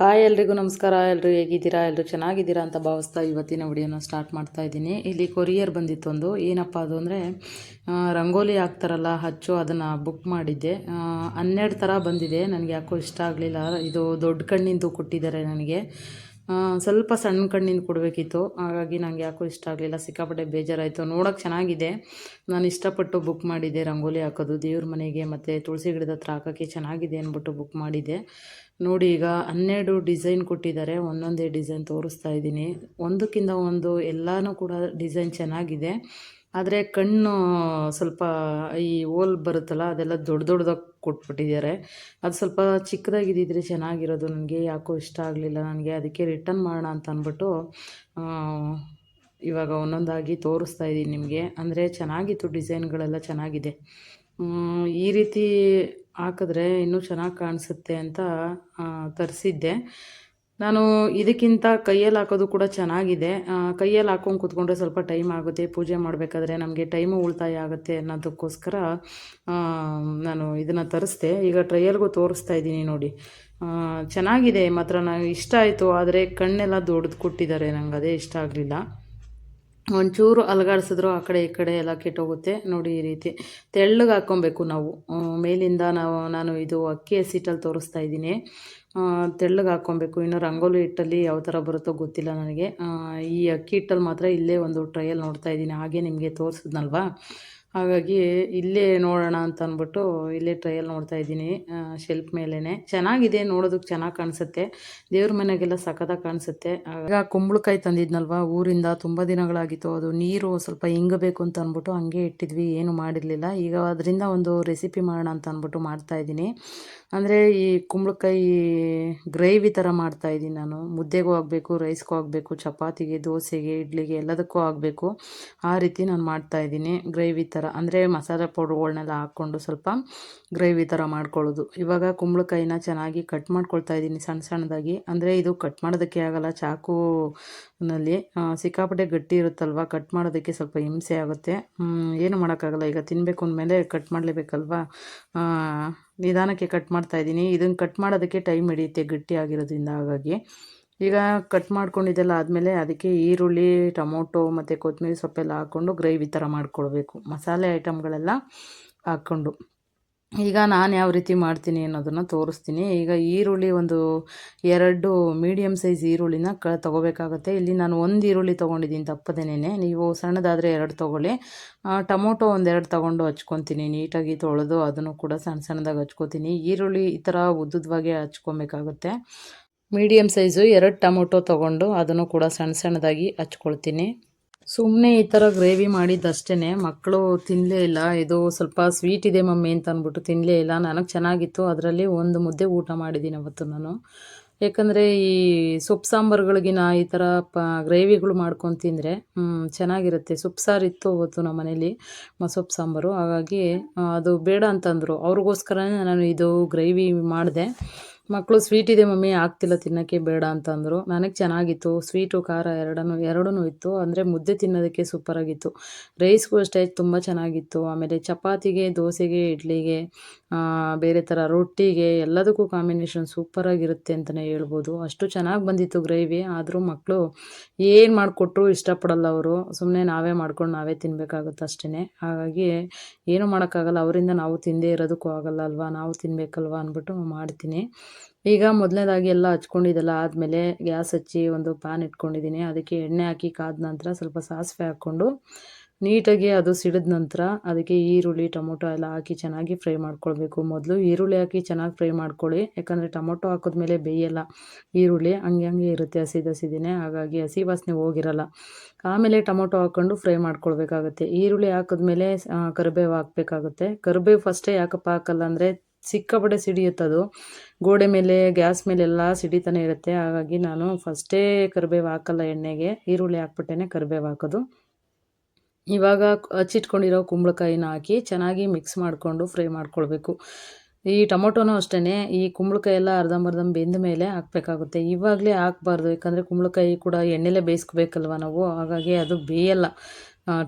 Hi ಎಲ್ರಿಗೂ ನಮಸ್ಕಾರ. ಎಲ್ಲರೂ ಹೇಗಿದ್ದೀರಾ? ಎಲ್ಲರೂ ಚೆನ್ನಾಗಿದ್ದೀರಾ ಅಂತ ಭಾವಿಸ್ತಾ ಇವತ್ತಿನ ವಿಡಿಯೋನ ಸ್ಟಾರ್ಟ್ ಮಾಡ್ತಾ ಇದ್ದೀನಿ. ಇಲ್ಲಿ ಕೊರಿಯರ್ ಬಂದಿತ್ತು ಒಂದು. ಏನಪ್ಪ ಅದು ಅಂದರೆ ರಂಗೋಲಿ ಹಾಕ್ತಾರಲ್ಲ, ಹಚ್ಚು, ಅದನ್ನು ಬುಕ್ ಮಾಡಿದ್ದೆ. ಹನ್ನೆರಡು ಥರ ಬಂದಿದೆ. ನನಗೆ ಯಾಕೋ ಇಷ್ಟ ಆಗಲಿಲ್ಲ. ಇದು ದೊಡ್ಡ ಕಣ್ಣಿಂದು ಕೊಟ್ಟಿದ್ದಾರೆ ನನಗೆ. ಸ್ವಲ್ಪ ಸಣ್ಣ ಕಣ್ಣಿಂದ ಕೊಡಬೇಕಿತ್ತು. ಹಾಗಾಗಿ ನನಗೆ ಯಾಕೋ ಇಷ್ಟ ಆಗಲಿಲ್ಲ. ಸಿಕ್ಕಾಪಟ್ಟೆ ಬೇಜಾರಾಯಿತು. ನೋಡೋಕೆ ಚೆನ್ನಾಗಿದೆ. ನಾನು ಇಷ್ಟಪಟ್ಟು ಬುಕ್ ಮಾಡಿದ್ದೆ, ರಂಗೋಲಿ ಹಾಕೋದು. ದೇವ್ರ ಮನೆಗೆ ಮತ್ತು ತುಳಸಿ ಗಿಡದ ಹತ್ರ ಹಾಕೋಕ್ಕೆ ಚೆನ್ನಾಗಿದೆ ಅಂದ್ಬಿಟ್ಟು ಬುಕ್ ಮಾಡಿದ್ದೆ. ನೋಡಿ, ಈಗ ಹನ್ನೆರಡು ಡಿಸೈನ್ ಕೊಟ್ಟಿದ್ದಾರೆ. ಒಂದೊಂದೇ ಡಿಸೈನ್ ತೋರಿಸ್ತಾ ಇದ್ದೀನಿ. ಒಂದಕ್ಕಿಂತ ಒಂದು ಎಲ್ಲನೂ ಕೂಡ ಡಿಸೈನ್ ಚೆನ್ನಾಗಿದೆ. ಆದರೆ ಕಣ್ಣು ಸ್ವಲ್ಪ ಈ ಓಲ್ ಬರುತ್ತಲ್ಲ, ಅದೆಲ್ಲ ದೊಡ್ಡ ದೊಡ್ಡದಾಗಿ ಕೊಟ್ಬಿಟ್ಟಿದ್ದಾರೆ. ಅದು ಸ್ವಲ್ಪ ಚಿಕ್ಕದಾಗಿದ್ದಿದ್ರೆ ಚೆನ್ನಾಗಿರೋದು. ನನಗೆ ಯಾಕೋ ಇಷ್ಟ ಆಗಲಿಲ್ಲ. ನನಗೆ ಅದಕ್ಕೆ ರಿಟರ್ನ್ ಮಾಡೋಣ ಅಂತ ಅಂದ್ಬಿಟ್ಟು ಇವಾಗ ಒಂದೊಂದಾಗಿ ತೋರಿಸ್ತಾ ಇದ್ದೀನಿ ನಿಮಗೆ. ಅಂದರೆ ಚೆನ್ನಾಗಿತ್ತು ಡಿಸೈನ್ಗಳೆಲ್ಲ ಚೆನ್ನಾಗಿದೆ. ಈ ರೀತಿ ಹಾಕಿದ್ರೆ ಇನ್ನೂ ಚೆನ್ನಾಗಿ ಕಾಣಿಸುತ್ತೆ ಅಂತ ತರಿಸಿದ್ದೆ. ನಾನು ಇದಕ್ಕಿಂತ ಕೈಯಲ್ಲಿ ಹಾಕೋದು ಕೂಡ ಚೆನ್ನಾಗಿದೆ. ಕೈಯಲ್ಲಿ ಹಾಕೊಂಡು ಕೂತ್ಕೊಂಡ್ರೆ ಸ್ವಲ್ಪ ಟೈಮ್ ಆಗುತ್ತೆ. ಪೂಜೆ ಮಾಡಬೇಕಾದ್ರೆ ನಮಗೆ ಟೈಮು ಉಳಿತಾಯ ಆಗುತ್ತೆ ಅನ್ನೋದಕ್ಕೋಸ್ಕರ ನಾನು ಇದನ್ನು ತರಿಸ್ದೆ. ಈಗ ಟ್ರಯಲ್ಗೂ ತೋರಿಸ್ತಾ ಇದ್ದೀನಿ ನೋಡಿ. ಚೆನ್ನಾಗಿದೆ. ಮಾತ್ರ ನನಗೆ ಇಷ್ಟ ಆಯಿತು. ಆದರೆ ಕಣ್ಣೆಲ್ಲ ದೊಡ್ಡದು ಕೊಟ್ಟಿದ್ದಾರೆ. ನನಗೆ ಅದೇ ಇಷ್ಟ ಆಗಲಿಲ್ಲ. ಒಂಚೂರು ಅಲಗಾಡಿಸಿದ್ರು ಆ ಕಡೆ ಈ ಕಡೆ ಎಲ್ಲ ಕೆಟ್ಟೋಗುತ್ತೆ. ನೋಡಿ ಈ ರೀತಿ ತೆಳ್ಳಗೆ ಹಾಕ್ಕೊಬೇಕು ನಾವು. ಮೇಲಿಂದ ನಾವು, ನಾನು ಇದು ಅಕ್ಕಿ ಹಸಿಟ್ಟಲ್ಲಿ ತೋರಿಸ್ತಾ ಇದ್ದೀನಿ. ತೆಳ್ಳಗೆ ಹಾಕ್ಕೊಬೇಕು. ಇನ್ನು ರಂಗೋಲಿ ಹಿಟ್ಟಲ್ಲಿ ಯಾವ ಥರ ಬರುತ್ತೋ ಗೊತ್ತಿಲ್ಲ ನನಗೆ. ಈ ಅಕ್ಕಿ ಹಿಟ್ಟಲ್ಲಿ ಮಾತ್ರ ಇಲ್ಲೇ ಒಂದು ಟ್ರಯಲ್ ನೋಡ್ತಾ ಇದ್ದೀನಿ. ಹಾಗೆ ನಿಮಗೆ ತೋರಿಸಿದ್ನಲ್ವಾ? ಹಾಗಾಗಿ ಇಲ್ಲೇ ನೋಡೋಣ ಅಂತ ಅಂದ್ಬಿಟ್ಟು ಇಲ್ಲೇ ಟ್ರಯಲ್ ನೋಡ್ತಾ ಇದ್ದೀನಿ ಶೆಲ್ಫ್ ಮೇಲೇ ಚೆನ್ನಾಗಿದೆ, ನೋಡೋದಕ್ಕೆ ಚೆನ್ನಾಗಿ ಕಾಣಿಸುತ್ತೆ. ದೇವ್ರ ಮನೆಗೆಲ್ಲ ಸಖತ್ತಾಗಿ ಕಾಣಿಸುತ್ತೆ. ಈಗ ಕುಂಬಳಕಾಯಿ ತಂದಿದ್ನಲ್ವ, ಊರಿಂದ ತುಂಬ ದಿನಗಳಾಗಿತ್ತು. ಅದು ನೀರು ಸ್ವಲ್ಪ ಹಿಂಗಬೇಕು ಅಂತ ಅಂದ್ಬಿಟ್ಟು ಹಂಗೆ ಇಟ್ಟಿದ್ವಿ, ಏನು ಮಾಡಿರಲಿಲ್ಲ. ಈಗ ಅದರಿಂದ ಒಂದು ರೆಸಿಪಿ ಮಾಡೋಣ ಅಂತ ಅಂದ್ಬಿಟ್ಟು ಮಾಡ್ತಾ ಇದ್ದೀನಿ. ಅಂದರೆ ಈ ಕುಂಬಳಕಾಯಿ ಗ್ರೇವಿ ಥರ ಮಾಡ್ತಾ ಇದ್ದೀನಿ ನಾನು. ಮುದ್ದೆಗೂ ಆಗಬೇಕು ರೈಸ್ಗೂ ಆಗಬೇಕು, ಚಪಾತಿಗೆ, ದೋಸೆಗೆ, ಇಡ್ಲಿಗೆ ಎಲ್ಲದಕ್ಕೂ ಆಗಬೇಕು. ಆ ರೀತಿ ನಾನು ಮಾಡ್ತಾ ಇದ್ದೀನಿ ಗ್ರೇವಿ ಥರ ಅಂದರೆ ಮಸಾಲೆ ಪೌಡ್ರ್ಗಳ್ನೆಲ್ಲ ಹಾಕ್ಕೊಂಡು ಸ್ವಲ್ಪ ಗ್ರೇವಿ ಥರ ಮಾಡ್ಕೊಳ್ಳೋದು. ಇವಾಗ ಕುಂಬಳಕಾಯಿನ ಚೆನ್ನಾಗಿ ಕಟ್ ಮಾಡ್ಕೊಳ್ತಾ ಇದ್ದೀನಿ ಸಣ್ಣ ಸಣ್ಣದಾಗಿ. ಅಂದರೆ ಇದು ಕಟ್ ಮಾಡೋದಕ್ಕೆ ಆಗಲ್ಲ ಚಾಕುನಲ್ಲಿ ಸಿಕ್ಕಾಪಟ್ಟೆ ಗಟ್ಟಿ ಇರುತ್ತಲ್ವ, ಕಟ್ ಮಾಡೋದಕ್ಕೆ ಸ್ವಲ್ಪ ಹಿಂಸೆ ಆಗುತ್ತೆ. ಏನು ಮಾಡೋಕ್ಕಾಗಲ್ಲ, ಈಗ ತಿನ್ನಬೇಕು ಅಂದಮೇಲೆ ಕಟ್ ಮಾಡಲೇಬೇಕಲ್ವಾ? ನಿಧಾನಕ್ಕೆ ಕಟ್ ಮಾಡ್ತಾ ಇದ್ದೀನಿ. ಇದನ್ನು ಕಟ್ ಮಾಡೋದಕ್ಕೆ ಟೈಮ್ ಹಿಡಿಯುತ್ತೆ ಗಟ್ಟಿ ಆಗಿರೋದ್ರಿಂದ ಹಾಗಾಗಿ. ಈಗ ಕಟ್ ಮಾಡ್ಕೊಂಡಿದ್ದೆಲ್ಲ ಆದಮೇಲೆ ಅದಕ್ಕೆ ಈರುಳ್ಳಿ, ಟೊಮೊಟೊ ಮತ್ತು ಕೊತ್ತಂಬರಿ ಸೊಪ್ಪೆಲ್ಲ ಹಾಕ್ಕೊಂಡು ಗ್ರೇವಿ ಥರ ಮಾಡ್ಕೊಳ್ಬೇಕು. ಮಸಾಲೆ ಐಟಮ್ಗಳೆಲ್ಲ ಹಾಕ್ಕೊಂಡು. ಈಗ ನಾನು ಯಾವ ರೀತಿ ಮಾಡ್ತೀನಿ ಅನ್ನೋದನ್ನು ತೋರಿಸ್ತೀನಿ. ಈಗ ಈರುಳ್ಳಿ ಒಂದು ಎರಡು ಮೀಡಿಯಮ್ ಸೈಜ್ ಈರುಳ್ಳಿನ ಕ ತೊಗೋಬೇಕಾಗತ್ತೆ. ಇಲ್ಲಿ ನಾನು ಒಂದು ಈರುಳ್ಳಿ ತೊಗೊಂಡಿದ್ದೀನಿ ತಪ್ಪದೇನೆ ನೀವು ಸಣ್ಣದಾದರೆ ಎರಡು ತೊಗೊಳ್ಳಿ. ಟೊಮೊಟೊ ಒಂದೆರಡು ತೊಗೊಂಡು ಹಚ್ಕೊತೀನಿ. ನೀಟಾಗಿ ತೊಳೆದು ಅದನ್ನು ಕೂಡ ಸಣ್ಣ ಸಣ್ಣದಾಗಿ ಹಚ್ಕೋತೀನಿ. ಈರುಳ್ಳಿ ಈ ಥರ ಉದ್ದುದ್ವಾಗೆ ಹಚ್ಕೊಬೇಕಾಗುತ್ತೆ. ಮೀಡಿಯಮ್ ಸೈಜು ಎರಡು ಟೊಮೊಟೊ ತೊಗೊಂಡು ಅದನ್ನು ಕೂಡ ಸಣ್ಣ ಸಣ್ಣದಾಗಿ ಹಚ್ಕೊಳ್ತೀನಿ. ಸುಮ್ಮನೆ ಈ ಥರ ಗ್ರೇವಿ ಮಾಡಿದ್ದಷ್ಟೇ ಮಕ್ಕಳು ತಿನ್ನಲೇ ಇಲ್ಲ. ಇದು ಸ್ವಲ್ಪ ಸ್ವೀಟ್ ಇದೆ ಮಮ್ಮಿ ಅಂತ ಅಂದ್ಬಿಟ್ಟು ತಿನ್ನಲೇ ಇಲ್ಲ. ನನಗೆ ಚೆನ್ನಾಗಿತ್ತು. ಅದರಲ್ಲಿ ಒಂದು ಮುದ್ದೆ ಊಟ ಮಾಡಿದ್ದೀನಿ ಅವತ್ತು ನಾನು. ಯಾಕಂದರೆ ಈ ಸೊಪ್ಪು ಸಾಂಬಾರುಗಳಿಗಿನ ಈ ಥರ ಪ ಗ್ರೇವಿಗಳು ಮಾಡ್ಕೊಂಡು ತಿಂದರೆ ಚೆನ್ನಾಗಿರುತ್ತೆ. ಸೊಪ್ಪು ಸಾರು ಇತ್ತು ಅವತ್ತು ನಮ್ಮ ಮನೇಲಿ ಸೊಪ್ಪು ಸಾಂಬಾರು. ಹಾಗಾಗಿ ಅದು ಬೇಡ ಅಂತಂದರು. ಅವ್ರಿಗೋಸ್ಕರನೇ ನಾನು ಇದು ಗ್ರೇವಿ ಮಾಡಿದೆ. ಮಕ್ಕಳು ಸ್ವೀಟ್ ಇದೆ ಮಮ್ಮಿ, ಆಗ್ತಿಲ್ಲ ತಿನ್ನೋಕ್ಕೆ ಬೇಡ ಅಂತಂದರು. ನನಗೆ ಚೆನ್ನಾಗಿತ್ತು ಸ್ವೀಟು ಖಾರ ಎರಡನ್ನು ಎರಡೂ ಇತ್ತು. ಅಂದರೆ ಮುದ್ದೆ ತಿನ್ನೋದಕ್ಕೆ ಸೂಪರಾಗಿತ್ತು ರೈಸ್ಗೂ ಅಷ್ಟೇ ತುಂಬ ಚೆನ್ನಾಗಿತ್ತು. ಆಮೇಲೆ ಚಪಾತಿಗೆ, ದೋಸೆಗೆ, ಇಡ್ಲಿಗೆ ಬೇರೆ ಥರ ರೊಟ್ಟಿಗೆ, ಎಲ್ಲದಕ್ಕೂ ಕಾಂಬಿನೇಷನ್ ಸೂಪರಾಗಿರುತ್ತೆ ಅಂತಲೇ ಹೇಳ್ಬೋದು. ಅಷ್ಟು ಚೆನ್ನಾಗಿ ಬಂದಿತ್ತು ಗ್ರೇವಿ ಆದರೂ ಮಕ್ಕಳು ಏನು ಮಾಡಿಕೊಟ್ರು ಇಷ್ಟಪಡಲ್ಲ ಅವರು. ಸುಮ್ಮನೆ ನಾವೇ ಮಾಡ್ಕೊಂಡು ನಾವೇ ತಿನ್ನಬೇಕಾಗುತ್ತೆ ಅಷ್ಟೇ ಹಾಗಾಗಿ ಏನು ಮಾಡೋಕ್ಕಾಗಲ್ಲ. ಅವರಿಂದ ನಾವು ತಿಂದೇ ಇರೋದಕ್ಕೂ ಆಗಲ್ಲ ಅಲ್ವಾ? ನಾವು ತಿನ್ನಬೇಕಲ್ವಾ ಅಂದ್ಬಿಟ್ಟು ಮಾಡ್ತೀನಿ. ಈಗ ಮೊದಲನೇದಾಗಿ ಎಲ್ಲ ಹಚ್ಕೊಂಡಿದ್ದೆಲ್ಲ ಆದಮೇಲೆ ಗ್ಯಾಸ್ ಹಚ್ಚಿ ಒಂದು ಪ್ಯಾನ್ ಇಟ್ಕೊಂಡಿದ್ದೀನಿ. ಅದಕ್ಕೆ ಎಣ್ಣೆ ಹಾಕಿ ಕಾದ ನಂತರ ಸ್ವಲ್ಪ ಸಾಸಿವೆ ಹಾಕ್ಕೊಂಡು ನೀಟಾಗಿ ಅದು ಸಿಡಿದ ನಂತರ ಅದಕ್ಕೆ ಈರುಳ್ಳಿ, ಟೊಮೊಟೊ ಎಲ್ಲ ಹಾಕಿ ಚೆನ್ನಾಗಿ ಫ್ರೈ ಮಾಡ್ಕೊಳ್ಬೇಕು. ಮೊದಲು ಈರುಳ್ಳಿ ಹಾಕಿ ಚೆನ್ನಾಗಿ ಫ್ರೈ ಮಾಡ್ಕೊಳ್ಳಿ. ಯಾಕಂದರೆ ಟೊಮೊಟೊ ಹಾಕಿದ್ಮೇಲೆ ಬೇಯಲ್ಲ. ಈರುಳ್ಳಿ ಹಂಗೆ ಹಂಗೆ ಇರುತ್ತೆ, ಹಸಿದು ಹಾಗಾಗಿ ಹಸಿ ವಾಸನೆ ಹೋಗಿರಲ್ಲ. ಆಮೇಲೆ ಟೊಮೊಟೊ ಹಾಕ್ಕೊಂಡು ಫ್ರೈ ಮಾಡ್ಕೊಳ್ಬೇಕಾಗುತ್ತೆ. ಈರುಳ್ಳಿ ಹಾಕಿದ್ಮೇಲೆ ಕರಿಬೇವು ಹಾಕಬೇಕಾಗುತ್ತೆ. ಕರಿಬೇವು ಫಸ್ಟೇ ಯಾಕಪ್ಪ ಹಾಕಲ್ಲ ಅಂದರೆ ಸಿಕ್ಕಾಪಟ್ಟೆ ಸಿಡಿಯುತ್ತದು. ಗೋಡೆ ಮೇಲೆ, ಗ್ಯಾಸ್ ಮೇಲೆ ಎಲ್ಲ ಸಿಡಿತಾನೆ ಇರುತ್ತೆ. ಹಾಗಾಗಿ ನಾನು ಫಸ್ಟೇ ಕರಿಬೇವು ಹಾಕಲ್ಲ ಎಣ್ಣೆಗೆ. ಈರುಳ್ಳಿ ಹಾಕ್ಬಿಟ್ಟೇ ಕರಿಬೇವು ಹಾಕೋದು. ಇವಾಗ ಹಚ್ಚಿಟ್ಕೊಂಡಿರೋ ಕುಂಬಳಕಾಯಿನ ಹಾಕಿ ಚೆನ್ನಾಗಿ ಮಿಕ್ಸ್ ಮಾಡಿಕೊಂಡು ಫ್ರೈ ಮಾಡ್ಕೊಳ್ಬೇಕು. ಈ ಟೊಮೊಟೊನೂ ಅಷ್ಟೇ ಈ ಕುಂಬಳಕಾಯಿ ಎಲ್ಲ ಅರ್ಧಂಬರ್ಧಂ ಬೆಂದ ಮೇಲೆ ಹಾಕಬೇಕಾಗುತ್ತೆ. ಇವಾಗಲೇ ಹಾಕ್ಬಾರ್ದು. ಯಾಕಂದರೆ ಕುಂಬಳಕಾಯಿ ಕೂಡ ಎಣ್ಣೆಲೇ ಬೇಯಿಸ್ಕೋಬೇಕಲ್ವ ನಾವು? ಹಾಗಾಗಿ ಅದು ಬೇಯಲ್ಲ.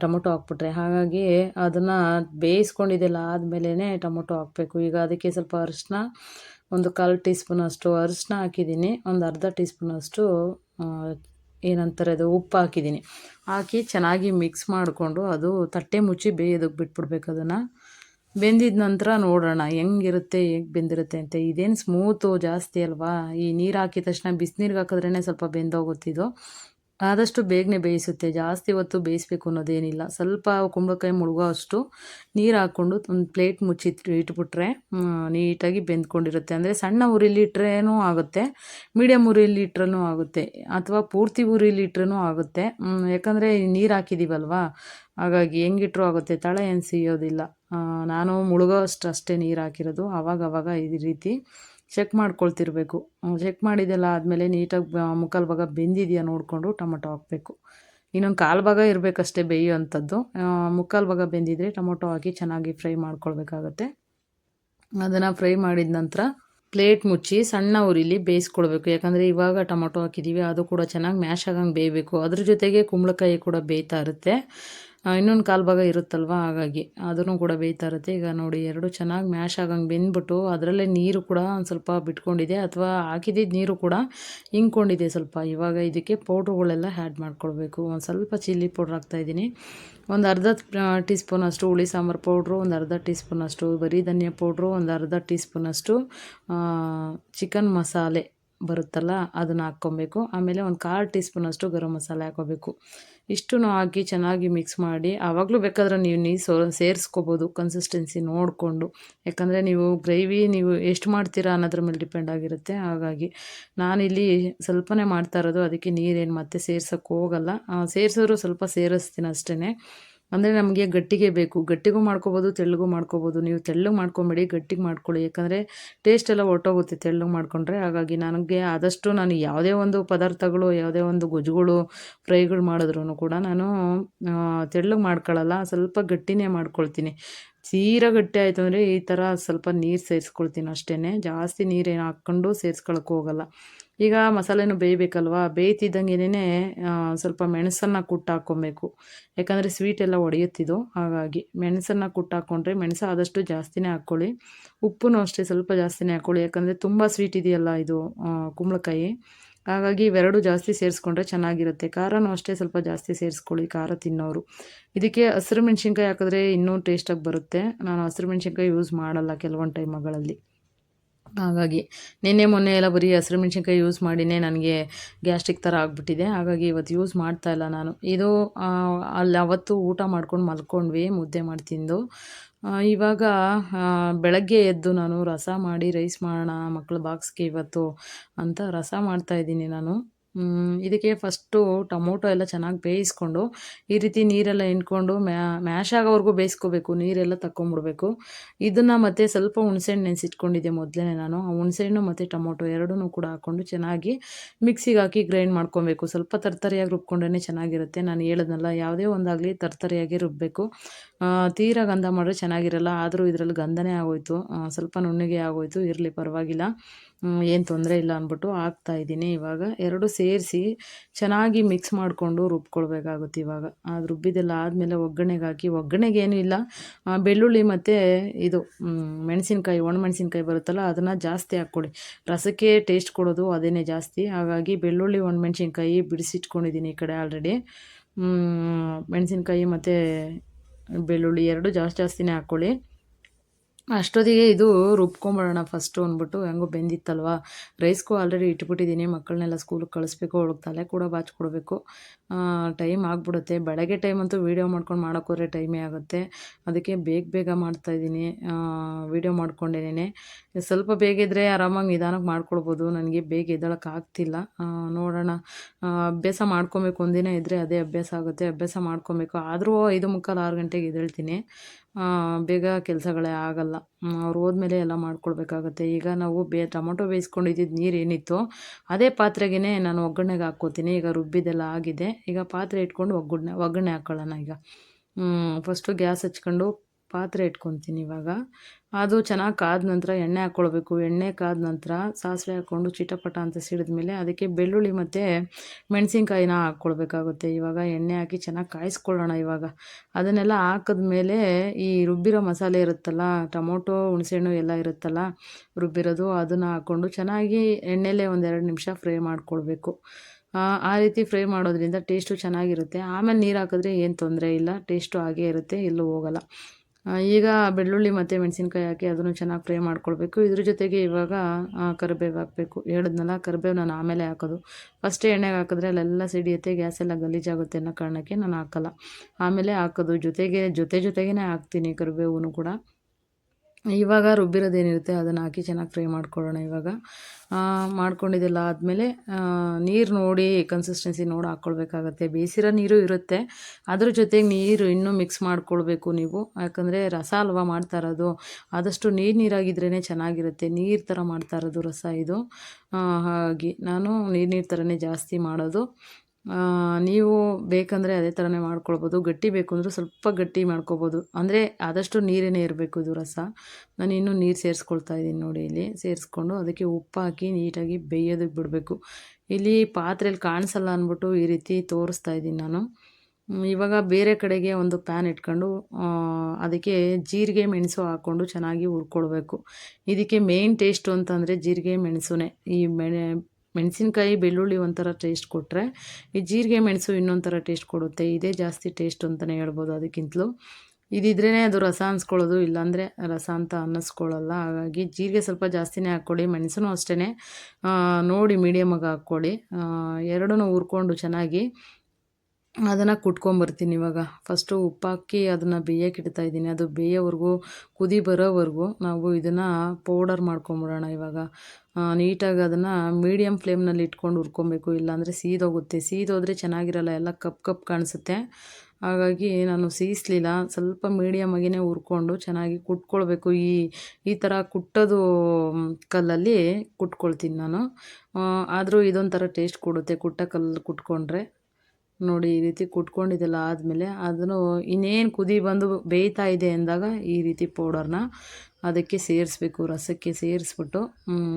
ಟೊಮೊಟೊ ಹಾಕ್ಬಿಟ್ರೆ. ಹಾಗಾಗಿ ಅದನ್ನು ಬೇಯಿಸ್ಕೊಂಡಿದ್ದೆಲ್ಲ ಆದಮೇಲೆ ಟೊಮೊಟೊ ಹಾಕಬೇಕು. ಈಗ ಅದಕ್ಕೆ ಸ್ವಲ್ಪ ಅರಿಶಿನ, ಒಂದು ಕಾಲು ಟೀ ಸ್ಪೂನಷ್ಟು ಅರಿಶಿನ ಹಾಕಿದ್ದೀನಿ. ಒಂದು ಅರ್ಧ ಟೀ ಸ್ಪೂನಷ್ಟು ಏನಂತಾರೆ ಅದು, ಉಪ್ಪು ಹಾಕಿದ್ದೀನಿ. ಹಾಕಿ ಚೆನ್ನಾಗಿ ಮಿಕ್ಸ್ ಮಾಡಿಕೊಂಡು ಅದು ತಟ್ಟೆ ಮುಚ್ಚಿ ಬೇಯೋದಕ್ಕೆ ಬಿಟ್ಬಿಡ್ಬೇಕು ಅದನ್ನು. ಬೆಂದಿದ ನಂತರ ನೋಡೋಣ, ಹೆಂಗಿರುತ್ತೆ, ಹೇಗೆ ಬೆಂದಿರುತ್ತೆ ಅಂತ. ಇದೇನು ಸ್ಮೂತು ಜಾಸ್ತಿ ಅಲ್ವಾ? ಈ ನೀರು ಹಾಕಿದ ತಕ್ಷಣ ಬಿಸಿನೀರಿಗೆ ಹಾಕಿದ್ರೇ ಸ್ವಲ್ಪ ಬೆಂದೋಗುತ್ತಿದ್ದು ಆದಷ್ಟು ಬೇಗನೆ ಬೇಯಿಸುತ್ತೆ. ಜಾಸ್ತಿ ಹೊತ್ತು ಬೇಯಿಸ್ಬೇಕು ಅನ್ನೋದೇನಿಲ್ಲ. ಸ್ವಲ್ಪ ಕುಂಬಳಕಾಯಿ ಮುಳುಗೋ ಅಷ್ಟು ನೀರು ಹಾಕ್ಕೊಂಡು ಒಂದು ಪ್ಲೇಟ್ ಮುಚ್ಚಿ ಇಟ್ಬಿಟ್ರೆ ನೀಟಾಗಿ ಬೆಂದ್ಕೊಂಡಿರುತ್ತೆ. ಅಂದರೆ ಸಣ್ಣ ಉರಿಲಿ ಇಟ್ರೇನೂ ಆಗುತ್ತೆ ಮೀಡಿಯಮ್ ಉರಿಲಿ ಇಟ್ರೂ ಆಗುತ್ತೆ, ಅಥವಾ ಪೂರ್ತಿ ಉರಿಲಿ ಇಟ್ರೂ ಆಗುತ್ತೆ. ಯಾಕಂದರೆ ನೀರು ಹಾಕಿದ್ದೀವಲ್ವಾ ಹಾಗಾಗಿ ಹೆಂಗಿಟ್ರೂ ಆಗುತ್ತೆ. ತಳ ಏನು ಸಿಗೋದಿಲ್ಲ ನಾನು ಮುಳುಗೋ ಅಷ್ಟು ಅಷ್ಟೇ ನೀರು ಹಾಕಿರೋದು. ಆವಾಗ ಇದೇ ರೀತಿ ಚೆಕ್ ಮಾಡ್ಕೊಳ್ತಿರ್ಬೇಕು. ಚೆಕ್ ಮಾಡಿದೆಲ್ಲ ಆದಮೇಲೆ ನೀಟಾಗಿ ಮುಕ್ಕಾಲು ಭಾಗ ಬೆಂದಿದೆಯಾ ನೋಡಿಕೊಂಡು ಟೊಮೊಟೊ ಹಾಕಬೇಕು. ಇನ್ನೊಂದು ಕಾಲು ಭಾಗ ಇರಬೇಕಷ್ಟೇ ಬೇಯುವಂಥದ್ದು. ಮುಕ್ಕಾಲು ಭಾಗ ಬೆಂದಿದ್ರೆ ಟೊಮೊಟೊ ಹಾಕಿ ಚೆನ್ನಾಗಿ ಫ್ರೈ ಮಾಡ್ಕೊಳ್ಬೇಕಾಗತ್ತೆ. ಅದನ್ನು ಫ್ರೈ ಮಾಡಿದ ನಂತರ ಪ್ಲೇಟ್ ಮುಚ್ಚಿ ಸಣ್ಣ ಉರಿಲಿ ಬೇಯಿಸ್ಕೊಳ್ಬೇಕು. ಯಾಕಂದರೆ ಇವಾಗ ಟೊಮೊಟೊ ಹಾಕಿದ್ದೀವಿ ಅದು ಕೂಡ ಚೆನ್ನಾಗಿ ಮ್ಯಾಶ್ ಆಗಂಗೆ ಬೇಯಬೇಕು. ಅದ್ರ ಜೊತೆಗೆ ಕುಂಬಳಕಾಯಿ ಕೂಡ ಬೇಯ್ತಾ ಇರುತ್ತೆ. ಇನ್ನೊಂದು ಕಾಲು ಭಾಗ ಇರುತ್ತಲ್ವ? ಹಾಗಾಗಿ ಅದನ್ನು ಕೂಡ ಬೇಯ್ತಾ ಇರುತ್ತೆ. ಈಗ ನೋಡಿ, ಎರಡು ಚೆನ್ನಾಗಿ ಮ್ಯಾಶ್ ಆಗಂಗೆ ಬೆಂದ್ಬಿಟ್ಟು ಅದರಲ್ಲೇ ನೀರು ಕೂಡ ಒಂದು ಸ್ವಲ್ಪ ಬಿಟ್ಕೊಂಡಿದೆ ಅಥವಾ ಹಾಕಿದ್ದಿದ್ದು ನೀರು ಕೂಡ ಹಿಂಗ್ಕೊಂಡಿದೆ ಸ್ವಲ್ಪ. ಇವಾಗ ಇದಕ್ಕೆ ಪೌಡ್ರುಗಳೆಲ್ಲ ಆ್ಯಡ್ ಮಾಡ್ಕೊಳ್ಬೇಕು. ಒಂದು ಸ್ವಲ್ಪ ಚಿಲ್ಲಿ ಪೌಡ್ರ್ ಹಾಕ್ತಾಯಿದ್ದೀನಿ ಒಂದು ಅರ್ಧ ಟೀ ಸ್ಪೂನಷ್ಟು ಹುಳಿ ಸಾಂಬಾರು ಪೌಡ್ರು ಒಂದು ಅರ್ಧ ಟೀ ಸ್ಪೂನಷ್ಟು ಬರೀ ಧನಿಯಾ ಪೌಡ್ರು ಒಂದು ಅರ್ಧ ಟೀ ಸ್ಪೂನಷ್ಟು ಚಿಕನ್ ಮಸಾಲೆ. ಬರುತ್ತಲ್ಲ, ಅದನ್ನು ಹಾಕ್ಕೊಬೇಕು. ಆಮೇಲೆ ಒಂದು ಕಾಲು ಟೀ ಸ್ಪೂನಷ್ಟು ಗರಂ ಮಸಾಲೆ ಹಾಕೋಬೇಕು ಇಷ್ಟು ಹಾಕಿ ಚೆನ್ನಾಗಿ ಮಿಕ್ಸ್ ಮಾಡಿ, ಆವಾಗಲೂ ಬೇಕಾದ್ರೆ ನೀವು ನೀರು ಸೇರಿಸ್ಕೋಬೋದು ಕನ್ಸಿಸ್ಟೆನ್ಸಿ ನೋಡಿಕೊಂಡು. ಯಾಕಂದರೆ ನೀವು ಗ್ರೇವಿ ನೀವು ಎಷ್ಟು ಮಾಡ್ತೀರಾ ಅನ್ನೋದ್ರ ಮೇಲೆ ಡಿಪೆಂಡ್ ಆಗಿರುತ್ತೆ. ಹಾಗಾಗಿ ನಾನಿಲ್ಲಿ ಸ್ವಲ್ಪನೇ ಮಾಡ್ತಾ ಇರೋದು, ಅದಕ್ಕೆ ನೀರೇನು ಮತ್ತೆ ಸೇರ್ಸೋಕ್ಕೆ ಹೋಗಲ್ಲ. ಸೇರಿಸಿದ್ರು ಸ್ವಲ್ಪ ಸೇರಿಸ್ತೀನಿ ಅಷ್ಟೇ ಅಂದರೆ ನಮಗೆ ಗಟ್ಟಿಗೆ ಬೇಕು. ಗಟ್ಟಿಗೂ ಮಾಡ್ಕೊಬೋದು, ತೆಳ್ಳಗೂ ಮಾಡ್ಕೊಬೋದು. ನೀವು ತೆಳ್ಳಗೆ ಮಾಡ್ಕೊಬೇಡಿ, ಗಟ್ಟಿಗೆ ಮಾಡ್ಕೊಳ್ಳಿ. ಯಾಕಂದರೆ ಟೇಸ್ಟ್ ಎಲ್ಲ ಹೊರ್ಟೋಗುತ್ತೆ ತೆಳ್ಳಗೆ ಮಾಡ್ಕೊಂಡ್ರೆ. ಹಾಗಾಗಿ ನನಗೆ ಆದಷ್ಟು ನಾನು ಯಾವುದೇ ಒಂದು ಪದಾರ್ಥಗಳು, ಯಾವುದೇ ಒಂದು ಗೊಜ್ಜುಗಳು ಫ್ರೈಗಳು ಮಾಡಿದ್ರೂ ಕೂಡ ನಾನು ತೆಳ್ಳಗೆ ಮಾಡ್ಕೊಳ್ಳಲ್ಲ. ಸ್ವಲ್ಪ ಗಟ್ಟಿನೇ ಮಾಡ್ಕೊಳ್ತೀನಿ. ತೀರ ಗಟ್ಟಿ ಆಯಿತು ಅಂದರೆ ಈ ಥರ ಸ್ವಲ್ಪ ನೀರು ಸೇರಿಸ್ಕೊಳ್ತೀನಿ ಅಷ್ಟೇ ಜಾಸ್ತಿ ನೀರೇನು ಹಾಕ್ಕೊಂಡು ಸೇರಿಸ್ಕೊಳಕ್ಕೆ ಹೋಗಲ್ಲ. ಈಗ ಮಸಾಲೆನೂ ಬೇಯಬೇಕಲ್ವಾ? ಬೇಯ್ತಿದ್ದಂಗೆನೇ ಸ್ವಲ್ಪ ಮೆಣಸನ್ನು ಕುಟ್ಟು ಹಾಕ್ಕೊಬೇಕು. ಯಾಕಂದರೆ ಸ್ವೀಟ್ ಎಲ್ಲ ಒಡೆಯುತ್ತಿದ್ದು ಹಾಗಾಗಿ ಮೆಣಸನ್ನು ಕುಟ್ಟು ಹಾಕ್ಕೊಂಡ್ರೆ ಮೆಣಸು ಆದಷ್ಟು ಜಾಸ್ತಿನೇ ಹಾಕ್ಕೊಳ್ಳಿ. ಉಪ್ಪು ಅಷ್ಟೇ ಸ್ವಲ್ಪ ಜಾಸ್ತಿನೇ ಹಾಕ್ಕೊಳ್ಳಿ. ಯಾಕಂದರೆ ತುಂಬ ಸ್ವೀಟ್ ಇದೆಯಲ್ಲ ಇದು ಕುಂಬಳಕಾಯಿ. ಹಾಗಾಗಿ ಇವೆರಡು ಜಾಸ್ತಿ ಸೇರಿಸ್ಕೊಂಡ್ರೆ ಚೆನ್ನಾಗಿರುತ್ತೆ. ಖಾರನೂ ಅಷ್ಟೇ ಸ್ವಲ್ಪ ಜಾಸ್ತಿ ಸೇರಿಸ್ಕೊಳ್ಳಿ, ಖಾರ ತಿನ್ನೋರು. ಇದಕ್ಕೆ ಹಸಿರು ಮೆಣಸಿನ್ಕಾಯಿ ಹಾಕಿದ್ರೆ ಇನ್ನೂ ಟೇಸ್ಟಾಗಿ ಬರುತ್ತೆ. ನಾನು ಹಸಿರು ಮೆಣಸಿನ್ಕಾಯಿ ಯೂಸ್ ಮಾಡಲ್ಲ ಕೆಲವೊಂದು ಟೈಮುಗಳಲ್ಲಿ ಹಾಗಾಗಿ ನಿನ್ನೆ ಮೊನ್ನೆ ಎಲ್ಲ ಬರೀ ಹಸಿರು ಮೆಣಸಿನ್ಕಾಯಿ ಯೂಸ್ ಮಾಡಿನೇ ನನಗೆ ಗ್ಯಾಸ್ಟ್ರಿಕ್ ಥರ ಆಗಿಬಿಟ್ಟಿದೆ. ಹಾಗಾಗಿ ಇವತ್ತು ಯೂಸ್ ಮಾಡ್ತಾ ಇಲ್ಲ ನಾನು. ಇದು ಅಲ್ಲಿ ಅವತ್ತು ಊಟ ಮಾಡ್ಕೊಂಡು ಮಲ್ಕೊಂಡ್ವಿ, ಮುದ್ದೆ ಮಾಡಿ ತಿಂದು. ಇವಾಗ ಬೆಳಗ್ಗೆ ಎದ್ದು ನಾನು ರಸ ಮಾಡಿ ರೈಸ್ ಮಾಡೋಣ ಮಕ್ಕಳ ಬಾಕ್ಸ್ಗೆ ಇವತ್ತು ಅಂತ ರಸ ಮಾಡ್ತಾಯಿದ್ದೀನಿ ನಾನು. ಇದಕ್ಕೆ ಫಸ್ಟು ಟೊಮೊಟೊ ಎಲ್ಲ ಚೆನ್ನಾಗಿ ಬೇಯಿಸ್ಕೊಂಡು ಈ ರೀತಿ ನೀರೆಲ್ಲ ಹಿಂಡ್ಕೊಂಡು ಮ್ಯಾಶ್ ಆಗೋವರೆಗೂ ಬೇಯಿಸ್ಕೋಬೇಕು. ನೀರೆಲ್ಲ ತಕ್ಕೊಂಬಿಡ್ಬೇಕು. ಇದನ್ನು ಮತ್ತೆ ಸ್ವಲ್ಪ ಹುಣಸೆಹಣ್ಣು ನೆನೆಸಿಟ್ಕೊಂಡಿದ್ದೆ ಮೊದಲೇ ನಾನು. ಆ ಹುಣಸೆಹಣ್ಣು ಮತ್ತು ಟೊಮೊಟೊ ಎರಡೂ ಕೂಡ ಹಾಕ್ಕೊಂಡು ಚೆನ್ನಾಗಿ ಮಿಕ್ಸಿಗೆ ಹಾಕಿ ಗ್ರೈಂಡ್ ಮಾಡ್ಕೊಬೇಕು. ಸ್ವಲ್ಪ ತರ್ತರಿಯಾಗಿ ರುಬ್ಕೊಂಡ್ರೆ ಚೆನ್ನಾಗಿರುತ್ತೆ. ನಾನು ಹೇಳಿದ್ನಲ್ಲ, ಯಾವುದೇ ಒಂದಾಗಲಿ ತರ್ತರಿಯಾಗಿ ರುಬ್ಬಬೇಕು ತೀರ ಗಂಧ ಮಾಡಿದ್ರೆ ಚೆನ್ನಾಗಿರಲ್ಲ. ಆದರೂ ಇದರಲ್ಲಿ ಗಂಧನೇ ಆಗೋಯ್ತು. ಸ್ವಲ್ಪ ನುಣ್ಣಗೆ ಆಗೋಯ್ತು. ಇರಲಿ, ಪರವಾಗಿಲ್ಲ. ಏನು ತೊಂದರೆ ಇಲ್ಲ ಅಂದ್ಬಿಟ್ಟು ಇದ್ದೀನಿ. ಇವಾಗ ಎರಡು ಸೇರಿಸಿ ಚೆನ್ನಾಗಿ ಮಿಕ್ಸ್ ಮಾಡಿಕೊಂಡು ರುಬ್ಕೊಳ್ಬೇಕಾಗುತ್ತೆ ಇವಾಗ. ಅದು ರುಬ್ಬಿದೆಲ್ಲ ಆದಮೇಲೆ ಒಗ್ಗರಣೆಗೆ ಹಾಕಿ, ಒಗ್ಗರಣೆಗೆ ಏನೂ ಇಲ್ಲ. ಬೆಳ್ಳುಳ್ಳಿ ಮತ್ತು ಇದು ಮೆಣಸಿನ್ಕಾಯಿ, ಒಣಮೆಣಸಿನ್ಕಾಯಿ ಬರುತ್ತಲ್ಲ, ಅದನ್ನು ಜಾಸ್ತಿ ಹಾಕ್ಕೊಳ್ಳಿ ರಸಕ್ಕೆ ಟೇಸ್ಟ್ ಕೊಡೋದು ಅದೇ ಜಾಸ್ತಿ. ಹಾಗಾಗಿ ಬೆಳ್ಳುಳ್ಳಿ, ಒಣಮೆಣ್ಸಿನ್ಕಾಯಿ ಬಿಡಿಸಿಟ್ಕೊಂಡಿದ್ದೀನಿ ಈ ಕಡೆ ಆಲ್ರೆಡಿ ಮೆಣಸಿನ್ಕಾಯಿ ಮತ್ತು ಬೆಳ್ಳುಳ್ಳಿ ಎರಡು ಜಾಸ್ತಿ ಜಾಸ್ತಿನೇ ಹಾಕ್ಕೊಳ್ಳಿ. ಅಷ್ಟೊತ್ತಿಗೆ ಇದು ರುಬ್ಕೊಂಬಿಡೋಣ ಫಸ್ಟು ಅಂದ್ಬಿಟ್ಟು ಹೆಂಗೋ ಬೆಂದಿತ್ತಲ್ವ? ರೈಸ್ಗೂ ಆಲ್ರೆಡಿ ಇಟ್ಬಿಟ್ಟಿದ್ದೀನಿ, ಮಕ್ಕಳನ್ನೆಲ್ಲ ಸ್ಕೂಲಿಗೆ ಕಳಿಸ್ಬೇಕು, ಅವಳಿಗೆ ತಲೆ ಕೂಡ ಬಾಚ್ಕೊಡ್ಬೇಕು ಟೈಮ್ ಆಗಿಬಿಡುತ್ತೆ. ಬೆಳಗ್ಗೆ ಟೈಮ್ ಅಂತೂ ವೀಡಿಯೋ ಮಾಡ್ಕೊಂಡು ಮಾಡೋಕ್ಕೋದ್ರೆ ಟೈಮೇ ಆಗುತ್ತೆ. ಅದಕ್ಕೆ ಬೇಗ ಬೇಗ ಮಾಡ್ತಾಯಿದ್ದೀನಿ ವೀಡಿಯೋ ಮಾಡ್ಕೊಂಡೇನೆ ಸ್ವಲ್ಪ ಬೇಗ ಇದ್ದರೆ ಆರಾಮಾಗಿ ನಿಧಾನಕ್ಕೆ ಮಾಡ್ಕೊಳ್ಬೋದು. ನನಗೆ ಬೇಗ ಎದ್ದಳಕ್ಕೆ ಆಗ್ತಿಲ್ಲ. ನೋಡೋಣ. ಅಭ್ಯಾಸ ಮಾಡ್ಕೊಬೇಕು ಒಂದಿನ ಇದ್ದರೆ ಅದೇ ಅಭ್ಯಾಸ ಆಗುತ್ತೆ. ಅಭ್ಯಾಸ ಮಾಡ್ಕೊಬೇಕು. ಆದರೂ ಐದು ಮುಕ್ಕಾಲು ಆರು ಗಂಟೆಗೆ ಎದ್ದೇಳ್ತೀನಿ. ಬೇಗ ಕೆಲಸಗಳೇ ಆಗಲ್ಲ. ಅವ್ರು ಹೋದ್ಮೇಲೆ ಎಲ್ಲ ಮಾಡ್ಕೊಳ್ಬೇಕಾಗತ್ತೆ. ಈಗ ನಾವು ಬೇ, ಟೊಮೊಟೊ ಬೇಯಿಸ್ಕೊಂಡಿದ್ದಿದ್ದು ನೀರು ಏನಿತ್ತು, ಅದೇ ಪಾತ್ರೆಗೆ ನಾನು ಒಗ್ಗರಣೆಗೆ ಹಾಕ್ಕೋತೀನಿ. ಈಗ ರುಬ್ಬಿದೆಲ್ಲ ಆಗಿದೆ. ಈಗ ಪಾತ್ರೆ ಇಟ್ಕೊಂಡು ಒಗ್ಗರಣೆ ಒಗ್ಗರಣೆ ಹಾಕ್ಕೊಳ್ಳೋಣ ಈಗ. ಫಸ್ಟು ಗ್ಯಾಸ್ ಹಚ್ಕೊಂಡು ಪಾತ್ರೆ ಇಟ್ಕೊತೀನಿ ಇವಾಗ. ಅದು ಚೆನ್ನಾಗಿ ಕಾದ ನಂತರ ಎಣ್ಣೆ ಹಾಕ್ಕೊಳ್ಬೇಕು ಎಣ್ಣೆ ಕಾದ ನಂತರ ಸಾಸಿವೆ ಹಾಕ್ಕೊಂಡು ಚಿಟಪಟ ಅಂತ ಸಿಡಿದ್ಮೇಲೆ ಅದಕ್ಕೆ ಬೆಳ್ಳುಳ್ಳಿ ಮತ್ತು ಮೆಣಸಿನ್ಕಾಯಿನ ಹಾಕ್ಕೊಳ್ಬೇಕಾಗುತ್ತೆ ಇವಾಗ ಎಣ್ಣೆ ಹಾಕಿ ಚೆನ್ನಾಗಿ ಕಾಯಿಸ್ಕೊಳ್ಳೋಣ ಇವಾಗ. ಅದನ್ನೆಲ್ಲ ಹಾಕಿದ್ಮೇಲೆ ಈ ರುಬ್ಬಿರೋ ಮಸಾಲೆ ಇರುತ್ತಲ್ಲ, ಟೊಮೊಟೊ, ಹುಣಸೆಹಣ್ಣು ಎಲ್ಲ ಇರುತ್ತಲ್ಲ, ರುಬ್ಬಿರೋದು ಅದನ್ನು ಹಾಕ್ಕೊಂಡು ಚೆನ್ನಾಗಿ ಎಣ್ಣೆಲೇ ಒಂದೆರಡು ನಿಮಿಷ ಫ್ರೈ ಮಾಡ್ಕೊಳ್ಬೇಕು. ಆ ರೀತಿ ಫ್ರೈ ಮಾಡೋದ್ರಿಂದ ಟೇಸ್ಟು ಚೆನ್ನಾಗಿರುತ್ತೆ. ಆಮೇಲೆ ನೀರು ಹಾಕಿದ್ರೆ ಏನು ತೊಂದರೆ ಇಲ್ಲ. ಟೇಸ್ಟು ಹಾಗೇ ಇರುತ್ತೆ. ಎಲ್ಲೂ ಹೋಗಲ್ಲ. ಈಗ ಬೆಳ್ಳುಳ್ಳಿ ಮತ್ತು ಮೆಣಸಿನ್ಕಾಯಿ ಹಾಕಿ ಅದನ್ನು ಚೆನ್ನಾಗಿ ಫ್ರೈ ಮಾಡ್ಕೊಳ್ಬೇಕು. ಇದ್ರ ಜೊತೆಗೆ ಇವಾಗ ಕರಿಬೇವು ಹಾಕಬೇಕು. ಹೇಳಿದ್ನಲ್ಲ, ಕರಿಬೇವು ನಾನು ಆಮೇಲೆ ಹಾಕೋದು. ಫಸ್ಟ್ ಎಣ್ಣೆಗೆ ಹಾಕಿದ್ರೆ ಅಲ್ಲೆಲ್ಲ ಸಿಡಿಯುತ್ತೆ, ಗ್ಯಾಸ್ ಎಲ್ಲ ಗಲೀಜಾಗುತ್ತೆ ಅನ್ನೋ ಕಾರಣಕ್ಕೆ ನಾನು ಹಾಕಲ್ಲ. ಆಮೇಲೆ ಹಾಕೋದು. ಜೊತೆಗೆ, ಜೊತೆ ಜೊತೆಗೇ ಹಾಕ್ತೀನಿ ಕರಿಬೇವು ಕೂಡ. ಇವಾಗ ರುಬ್ಬಿರೋದೇನಿರುತ್ತೆ, ಅದನ್ನು ಹಾಕಿ ಚೆನ್ನಾಗಿ ಫ್ರೈ ಮಾಡ್ಕೊಳ್ಳೋಣ ಇವಾಗ. ಮಾಡ್ಕೊಂಡಿದ್ದೆಲ್ಲ ಆದಮೇಲೆ ನೀರು ನೋಡಿ ಕನ್ಸಿಸ್ಟೆನ್ಸಿ ನೋಡಿ ಹಾಕ್ಕೊಳ್ಬೇಕಾಗತ್ತೆ ಬೇಯಿಸಿರೋ ನೀರು ಇರುತ್ತೆ, ಅದ್ರ ಜೊತೆಗೆ ನೀರು ಇನ್ನೂ ಮಿಕ್ಸ್ ಮಾಡ್ಕೊಳ್ಬೇಕು ನೀವು. ಯಾಕಂದರೆ ರಸ ಅಲ್ವಾ ಮಾಡ್ತಾ ಇರೋದು. ಆದಷ್ಟು ನೀರು ನೀರಾಗಿದ್ರೇ ಚೆನ್ನಾಗಿರುತ್ತೆ. ನೀರು ಥರ ಮಾಡ್ತಾ ಇರೋದು ರಸ ಇದು. ಹಾಗೆ. ನಾನು ನೀರು ನೀರು ಥರನೇ ಜಾಸ್ತಿ ಮಾಡೋದು. ನೀವು ಬೇಕಂದರೆ ಅದೇ ಥರನೇ ಮಾಡ್ಕೊಳ್ಬೋದು. ಗಟ್ಟಿ ಬೇಕು ಅಂದರೂ ಸ್ವಲ್ಪ ಗಟ್ಟಿ ಮಾಡ್ಕೊಬೋದು ಅಂದರೆ ಆದಷ್ಟು ನೀರೇನೇ ಇರಬೇಕು ಇದು ರಸ. ನಾನು ಇನ್ನೂ ನೀರು ಸೇರಿಸ್ಕೊಳ್ತಾ ಇದ್ದೀನಿ ನೋಡಿ ಇಲ್ಲಿ. ಸೇರಿಸ್ಕೊಂಡು ಅದಕ್ಕೆ ಉಪ್ಪು ಹಾಕಿ ನೀಟಾಗಿ ಬೇಯೋದಕ್ಕೆ ಬಿಡಬೇಕು. ಇಲ್ಲಿ ಪಾತ್ರೆಯಲ್ಲಿ ಕಾಣಿಸಲ್ಲ ಅಂದ್ಬಿಟ್ಟು ಈ ರೀತಿ ತೋರಿಸ್ತಾ ಇದ್ದೀನಿ ನಾನು. ಇವಾಗ ಬೇರೆ ಕಡೆಗೆ ಒಂದು ಪ್ಯಾನ್ ಇಟ್ಕೊಂಡು ಅದಕ್ಕೆ ಜೀರಿಗೆ ಮೆಣಸು ಹಾಕ್ಕೊಂಡು ಚೆನ್ನಾಗಿ ಹುರ್ಕೊಳ್ಬೇಕು. ಇದಕ್ಕೆ ಮೇನ್ ಟೇಸ್ಟು ಅಂತಂದರೆ ಜೀರಿಗೆ ಮೆಣಸುನೇ. ಈ ಮೆಣೆ ಮೆಣಸಿನ್ಕಾಯಿ, ಬೆಳ್ಳುಳ್ಳಿ ಒಂಥರ ಟೇಸ್ಟ್ ಕೊಟ್ಟರೆ ಈ ಜೀರಿಗೆ ಮೆಣಸು ಇನ್ನೊಂಥರ ಟೇಸ್ಟ್ ಕೊಡುತ್ತೆ. ಇದೇ ಜಾಸ್ತಿ ಟೇಸ್ಟ್ ಅಂತಲೇ ಹೇಳ್ಬೋದು ಅದಕ್ಕಿಂತಲೂ. ಇದಿದ್ರೇ ಅದು ರಸ ಅನ್ಸ್ಕೊಳ್ಳೋದು, ಇಲ್ಲಾಂದರೆ ರಸ ಅಂತ ಅನ್ನಿಸ್ಕೊಳ್ಳಲ್ಲ. ಹಾಗಾಗಿ ಜೀರಿಗೆ ಸ್ವಲ್ಪ ಜಾಸ್ತಿನೇ ಹಾಕ್ಕೊಳ್ಳಿ. ಮೆಣಸು ಅಷ್ಟೇ ನೋಡಿ ಮೀಡಿಯಮಾಗಿ ಹಾಕ್ಕೊಳ್ಳಿ. ಎರಡೂ ಹುರ್ಕೊಂಡು ಚೆನ್ನಾಗಿ ಅದನ್ನು ಕುಟ್ಕೊಂಬರ್ತೀನಿ ಇವಾಗ. ಫಸ್ಟು ಉಪ್ಪಾಕಿ ಅದನ್ನು ಬೇಯಕ್ಕೆ ಇಡ್ತಾ ಇದ್ದೀನಿ. ಅದು ಬೇಯೋವರೆಗೂ ಕುದಿ ಬರೋವರೆಗೂ ನಾವು ಇದನ್ನು ಪೌಡರ್ ಮಾಡ್ಕೊಂಬಿಡೋಣ ಇವಾಗ. ನೀಟಾಗಿ ಅದನ್ನು ಮೀಡಿಯಮ್ ಫ್ಲೇಮ್ನಲ್ಲಿ ಇಟ್ಕೊಂಡು ಹುರ್ಕೊಬೇಕು. ಇಲ್ಲಾಂದರೆ ಸೀದೋಗುತ್ತೆ. ಸೀದೋದ್ರೆ ಚೆನ್ನಾಗಿರಲ್ಲ. ಎಲ್ಲ ಕಪ್ ಕಪ್ ಕಾಣಿಸುತ್ತೆ. ಹಾಗಾಗಿ ನಾನು ಸೀಸಲಿಲ್ಲ. ಸ್ವಲ್ಪ ಮೀಡಿಯಮಾಗಿಯೇ ಹುರ್ಕೊಂಡು ಚೆನ್ನಾಗಿ ಕುಟ್ಕೊಳ್ಬೇಕು. ಈ ಈ ಥರ ಕುಟ್ಟೋದು ಕಲ್ಲಲ್ಲಿ ಕುಟ್ಕೊಳ್ತೀನಿ ನಾನು. ಆದರೂ ಇದೊಂಥರ ಟೇಸ್ಟ್ ಕೊಡುತ್ತೆ ಕುಟ್ಟ ಕಲ್ಲು ಕುಟ್ಕೊಂಡ್ರೆ. ನೋಡಿ ಈ ರೀತಿ ಕುಟ್ಕೊಂಡಿದ್ದೆಲ್ಲ ಆದಮೇಲೆ ಅದನ್ನು ಇನ್ನೇನು ಕುದಿ ಬಂದು ಬೇಯ್ತಾ ಇದೆ ಅಂದಾಗ ಈ ರೀತಿ ಪೌಡರ್ನ ಅದಕ್ಕೆ ಸೇರಿಸ್ಬೇಕು, ರಸಕ್ಕೆ ಸೇರಿಸ್ಬಿಟ್ಟು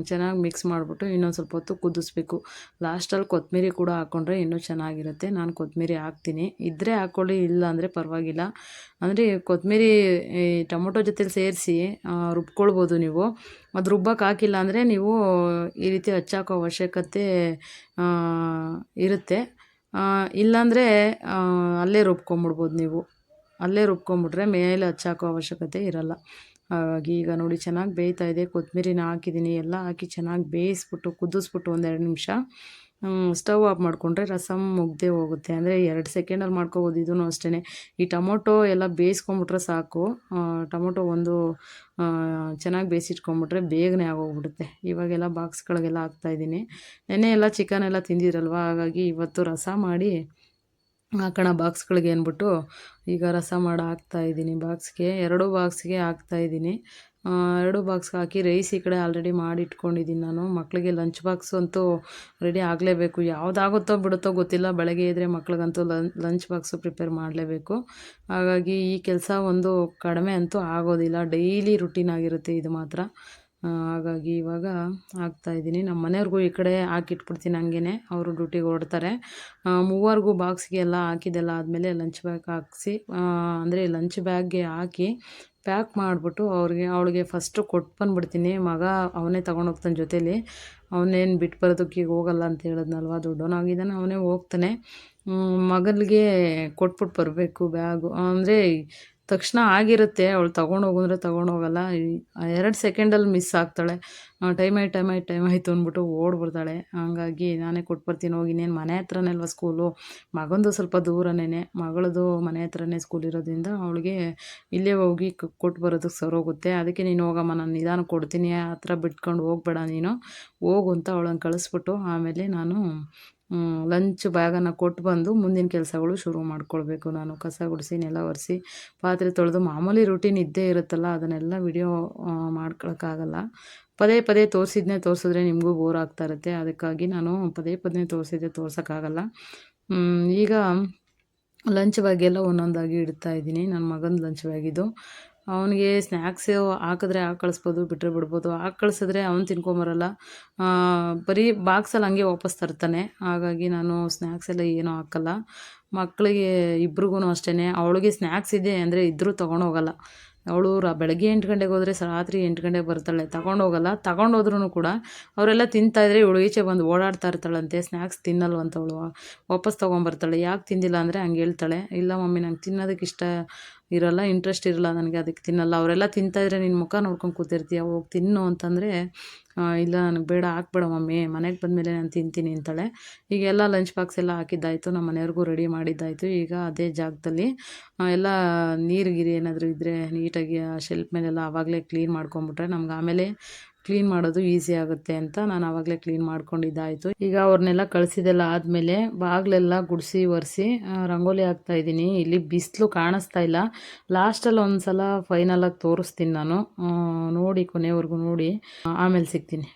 ಚೆನ್ನಾಗಿ ಮಿಕ್ಸ್ ಮಾಡಿಬಿಟ್ಟು ಇನ್ನೊಂದು ಸ್ವಲ್ಪ ಹೊತ್ತು ಕುದಿಸ್ಬೇಕು. ಲಾಸ್ಟಲ್ಲಿ ಕೊತ್ತಂಬರಿ ಕೂಡ ಹಾಕ್ಕೊಂಡ್ರೆ ಇನ್ನೂ ಚೆನ್ನಾಗಿರುತ್ತೆ. ನಾನು ಕೊತ್ತಂಬರಿ ಹಾಕ್ತೀನಿ. ಇದ್ದರೆ ಹಾಕ್ಕೊಳ್ಳಿ ಇಲ್ಲ ಅಂದರೆ ಪರವಾಗಿಲ್ಲ. ಅಂದರೆ ಕೊತ್ತಂಬರಿ ಟೊಮೊಟೊ ಜೊತೆಲಿ ಸೇರಿಸಿ ರುಬ್ಕೊಳ್ಬೋದು ನೀವು. ಅದು ರುಬ್ಬಕ್ಕೆ ಹಾಕಿಲ್ಲ ಅಂದರೆ ನೀವು ಈ ರೀತಿ ಹಚ್ಚಾಕೋ ಅವಶ್ಯಕತೆ ಇರುತ್ತೆ. ಇಲ್ಲಾಂದರೆ ಅಲ್ಲೇ ರುಬ್ಕೊಂಬಿಡ್ಬೋದು ನೀವು. ಅಲ್ಲೇ ರುಬ್ಕೊಂಬಿಟ್ರೆ ಮೇಲೆ ಹಚ್ಚಾಕೋ ಅವಶ್ಯಕತೆ ಇರಲ್ಲ. ಹಾಗಾಗಿ ಈಗ ನೋಡಿ ಚೆನ್ನಾಗಿ ಬೇಯ್ತಾ ಇದೆ. ಕೊತ್ತಂಬರಿನ ಹಾಕಿದ್ದೀನಿ. ಎಲ್ಲ ಹಾಕಿ ಚೆನ್ನಾಗಿ ಬೇಯಿಸ್ಬಿಟ್ಟು, ಕುದಿಸ್ಬಿಟ್ಟು ಒಂದೆರಡು ನಿಮಿಷ ಸ್ಟವ್ ಆಫ್ ಮಾಡಿಕೊಂಡ್ರೆ ರಸಮ್ ಮುಗ್ದೇ ಹೋಗುತ್ತೆ. ಅಂದರೆ ಎರಡು ಸೆಕೆಂಡಲ್ಲಿ ಮಾಡ್ಕೋಬೋದು ಇದೂ ಅಷ್ಟೇ ಈ ಟೊಮೊಟೊ ಎಲ್ಲ ಬೇಯಿಸ್ಕೊಂಬಿಟ್ರೆ ಸಾಕು. ಟೊಮೊಟೊ ಒಂದು ಚೆನ್ನಾಗಿ ಬೇಯಿಸಿಟ್ಕೊಂಬಿಟ್ರೆ ಬೇಗನೆ ಆಗೋಗ್ಬಿಡುತ್ತೆ. ಇವಾಗೆಲ್ಲ ಬಾಕ್ಸ್ಗಳಿಗೆಲ್ಲ ಹಾಕ್ತಾಯಿದ್ದೀನಿ ನೆನ್ನೆ ಎಲ್ಲ ಚಿಕನ್ ಎಲ್ಲ ತಿಂದಿದ್ರಲ್ವ? ಹಾಗಾಗಿ ಇವತ್ತು ರಸ ಮಾಡಿ ಹಾಕೋಣ ಬಾಕ್ಸ್ಗಳಿಗೆ ಅಂದ್ಬಿಟ್ಟು ಈಗ ರಸ ಮಾಡಿ ಹಾಕ್ತಾಯಿದ್ದೀನಿ ಬಾಕ್ಸ್ಗೆ ಎರಡು ಬಾಕ್ಸ್ಗೆ ಹಾಕ್ತಾಯಿದ್ದೀನಿ ಎರಡು ಬಾಕ್ಸ್ಗೆ ಹಾಕಿ ರೈಸ್ ಈ ಕಡೆ ಆಲ್ರೆಡಿ ಮಾಡಿ ಇಟ್ಕೊಂಡಿದ್ದೀನಿ ನಾನು. ಮಕ್ಕಳಿಗೆ ಲಂಚ್ ಬಾಕ್ಸ್ ಅಂತೂ ರೆಡಿ ಆಗಲೇಬೇಕು. ಯಾವುದಾಗುತ್ತೋ ಬಿಡುತ್ತೋ ಗೊತ್ತಿಲ್ಲ. ಬೆಳಗ್ಗೆ ಇದ್ದರೆ ಮಕ್ಳಿಗಂತೂ ಲಂಚ್ ಬಾಕ್ಸು ಪ್ರಿಪೇರ್ ಮಾಡಲೇಬೇಕು. ಹಾಗಾಗಿ ಈ ಕೆಲಸ ಒಂದು ಕಡಿಮೆ ಅಂತೂ ಆಗೋದಿಲ್ಲ. ಡೈಲಿ ರುಟೀನ್ ಆಗಿರುತ್ತೆ ಇದು ಮಾತ್ರ. ಹಾಗಾಗಿ ಇವಾಗ ಹಾಕ್ತಾಯಿದ್ದೀನಿ ನಮ್ಮ ಮನೆಯವ್ರಿಗೂ ಈ ಕಡೆ ಹಾಕಿಟ್ಬಿಡ್ತೀನಿ ಹಂಗೇ ಅವರು ಡ್ಯೂಟಿಗೆ ಓಡ್ತಾರೆ ಮೂವರ್ಗೂ ಬಾಕ್ಸ್ಗೆ ಎಲ್ಲ ಹಾಕಿದ್ದೆಲ್ಲ ಆದಮೇಲೆ ಲಂಚ್ ಬ್ಯಾಗ್ ಹಾಕಿಸಿ ಅಂದರೆ ಲಂಚ್ ಬ್ಯಾಗ್ಗೆ ಹಾಕಿ ಪ್ಯಾಕ್ ಮಾಡಿಬಿಟ್ಟು ಅವ್ರಿಗೆ, ಅವಳಿಗೆ ಫಸ್ಟು ಕೊಟ್ಟು ಬಂದುಬಿಡ್ತೀನಿ, ಮಗ ಅವನೇ ತೊಗೊಂಡೋಗ್ತಾನೆ ಜೊತೇಲಿ. ಅವನೇನು ಬಿಟ್ಟು ಬರೋದಕ್ಕೆ ಈಗ ಹೋಗಲ್ಲ ಅಂತ ಹೇಳಿದ್ನಲ್ವ ಆಗಿದ್ದಾನೆ ಅವನೇ ಹೋಗ್ತಾನೆ. ಮಗನಿಗೆ ಕೊಟ್ಬಿಟ್ಟು ಬರಬೇಕು ಬ್ಯಾಗು. ಅಂದರೆ ತಕ್ಷಣ ಆಗಿರುತ್ತೆ. ಅವಳು ತೊಗೊಂಡು ಹೋಗಂದ್ರೆ ತಗೊಂಡು ಹೋಗಲ್ಲ. ಎರಡು ಸೆಕೆಂಡಲ್ಲಿ ಮಿಸ್ ಆಗ್ತಾಳೆ. ಟೈಮ್ ಆಯ್ತು ಟೈಮ್ ಆಯ್ತು ಟೈಮ್ ಆಯಿತು ಅಂದ್ಬಿಟ್ಟು ಓಡ್ಬಿಡ್ತಾಳೆ. ಹಂಗಾಗಿ ನಾನೇ ಕೊಟ್ಬರ್ತೀನಿ, ಹೋಗಿ. ಇನ್ನೇನು ಮನೆ ಹತ್ರನೇ ಅಲ್ವ ಸ್ಕೂಲು? ಮಗಂದು ಸ್ವಲ್ಪ ದೂರನೇ ಮಗಳದು ಮನೆ ಹತ್ರನೇ ಸ್ಕೂಲ್ ಇರೋದ್ರಿಂದ ಅವಳಿಗೆ ಇಲ್ಲೇ ಹೋಗಿ ಕೊಟ್ಟು ಬರೋದಕ್ಕೆ ಹೋಗುತ್ತೆ ಅದಕ್ಕೆ ನೀನು ಹೋಗಮ್ಮ, ನಾನು ನಿಧಾನ ಕೊಡ್ತೀನಿ. ಆ ಥರ ಬಿಟ್ಕೊಂಡು ಹೋಗ್ಬೇಡ ನೀನು. ಹೋಗು ಅಂತ ಅವಳನ್ನು ಕಳಿಸ್ಬಿಟ್ಟು ಆಮೇಲೆ ನಾನು ಲಂಚ್ ಬ್ಯಾಗನ್ನು ಕೊಟ್ಟು ಬಂದು ಮುಂದಿನ ಕೆಲಸಗಳು ಶುರು ಮಾಡ್ಕೊಳ್ಬೇಕು. ನಾನು ಕಸ ಗುಡಿಸಿ, ನೆಲ ಒರೆಸಿ, ಪಾತ್ರೆ ತೊಳೆದು ಮಾಮೂಲಿ ರೂಟೀನ್ ಇದ್ದೇ ಇರುತ್ತಲ್ಲ, ಅದನ್ನೆಲ್ಲ ವಿಡಿಯೋ ಮಾಡ್ಕೊಳಕ್ಕಾಗಲ್ಲ. ಪದೇ ಪದೇ ತೋರಿಸಿದ್ನೇ ತೋರಿಸಿದ್ರೆ ನಿಮಗೂ ಬೋರ್ ಆಗ್ತಾ ಇರುತ್ತೆ. ಅದಕ್ಕಾಗಿ ನಾನು ಪದೇ ಪದೇ ತೋರಿಸಿದ್ದೆ, ತೋರ್ಸೋಕ್ಕಾಗಲ್ಲ. ಈಗ ಲಂಚ್ ಬ್ಯಾಗೆಲ್ಲ ಒಂದೊಂದಾಗಿ ಇಡ್ತಾ ಇದ್ದೀನಿ. ನನ್ನ ಮಗನ ಲಂಚ್ ಬ್ಯಾಗಿದ್ದು ಅವನಿಗೆ ಸ್ನ್ಯಾಕ್ಸ್ ಹಾಕಿದ್ರೆ ಹಾಕಿ ಕಳಿಸ್ಬೋದು ಬಿಟ್ಟರೆ ಬಿಡ್ಬೋದು. ಹಾಕಿ ಕಳಿಸಿದ್ರೆ ಅವ್ನು ತಿನ್ಕೊಂಬರಲ್ಲ. ಬರೀ ಬಾಕ್ಸಲ್ಲಿ ಹಂಗೆ ವಾಪಸ್ ತರ್ತಾನೆ. ಹಾಗಾಗಿ ನಾನು ಸ್ನ್ಯಾಕ್ಸ್ ಎಲ್ಲ ಏನೂ ಹಾಕಲ್ಲ. ಮಕ್ಕಳಿಗೆ ಇಬ್ರಿಗೂ ಅಷ್ಟೇ ಅವಳಿಗೆ ಸ್ನ್ಯಾಕ್ಸ್ ಇದೆ ಅಂದರೆ ಇದ್ದರೂ ತೊಗೊಂಡೋಗಲ್ಲ. ಅವಳು ರ, ಬೆಳಗ್ಗೆ ಎಂಟು ಗಂಟೆಗೆ ಹೋದರೆ ರಾತ್ರಿ ಎಂಟು ಗಂಟೆಗೆ ಬರ್ತಾಳೆ. ತಗೊಂಡೋಗಲ್ಲ. ತಗೊಂಡೋದ್ರೂ ಕೂಡ ಅವರೆಲ್ಲ ತಿಂತಾಯಿದ್ರೆ ಇವಳು ಈಚೆ ಬಂದು ಓಡಾಡ್ತಾ ಇರ್ತಾಳಂತೆ. ಸ್ನ್ಯಾಕ್ಸ್ ತಿನ್ನಲ್ವಂತ ಅವಳು. ವಾಪಸ್ ತೊಗೊಂಬರ್ತಾಳೆ. ಯಾಕೆ ತಿಂದಿಲ್ಲ ಅಂದರೆ ಹಂಗೆ ಹೇಳ್ತಾಳೆ. ಇಲ್ಲ ಮಮ್ಮಿ, ನಂಗೆ ತಿನ್ನೋದಕ್ಕೆ ಇಷ್ಟ ಇರಲ್ಲ ಇಂಟ್ರೆಸ್ಟ್ ಇರಲ್ಲ ನನಗೆ ಅದಕ್ಕೆ ತಿನ್ನಲ್ಲ. ಅವರೆಲ್ಲ ತಿಂತಾಯಿದ್ರೆ ನಿನ್ನ ಮುಖ ನೋಡ್ಕೊಂಡು ಕೂತಿರ್ತೀಯ, ಹೋಗಿ ತಿನ್ನು ಅಂತಂದರೆ ಇಲ್ಲ ನನಗೆ ಬೇಡ, ಹಾಕ್ಬೇಡ ಮಮ್ಮಿ, ಮನೆಗೆ ಬಂದಮೇಲೆ ನಾನು ತಿಂತೀನಿ ಅಂತಾಳೆ. ಈಗೆಲ್ಲ ಲಂಚ್ ಬಾಕ್ಸ್ ಎಲ್ಲ ಹಾಕಿದ್ದಾಯಿತು ನಮ್ಮ ಮನೆಯವ್ರಿಗೂ ರೆಡಿ ಮಾಡಿದ್ದಾಯಿತು. ಈಗ ಅದೇ ಜಾಗದಲ್ಲಿ ಎಲ್ಲ ನೀರು ಗಿರಿ ಏನಾದರೂ ಇದ್ದರೆ ನೀಟಾಗಿ ಆ ಶೆಲ್ಫ್ ಮೇಲೆಲ್ಲ ಆವಾಗಲೇ ಕ್ಲೀನ್ ಮಾಡ್ಕೊಂಬಿಟ್ರೆ ನಮ್ಗೆ ಆಮೇಲೆ ಕ್ಲೀನ್ ಮಾಡೋದು ಈಸಿ ಆಗುತ್ತೆ ಅಂತ ನಾನು ಆವಾಗಲೇ ಕ್ಲೀನ್ ಮಾಡ್ಕೊಂಡಿದ್ದಾಯಿತು. ಈಗ ಅವ್ರನ್ನೆಲ್ಲ ಕಳಿಸಿದೆಲ್ಲ ಆದಮೇಲೆ ಬಾಗಿಲೆಲ್ಲ ಗುಡಿಸಿ, ಒರೆಸಿ ರಂಗೋಲಿ ಹಾಕ್ತಾ ಇದ್ದೀನಿ. ಇಲ್ಲಿ ಬಿಸಿಲು ಕಾಣಿಸ್ತಾ ಇಲ್ಲ. ಲಾಸ್ಟಲ್ಲಿ ಒಂದು ಸಲ ಫೈನಲಾಗಿ ತೋರಿಸ್ತೀನಿ ನಾನು. ನೋಡಿ ಕೊನೆವರೆಗೂ ನೋಡಿ. ಆಮೇಲೆ ಸಿಗ್ತೀನಿ.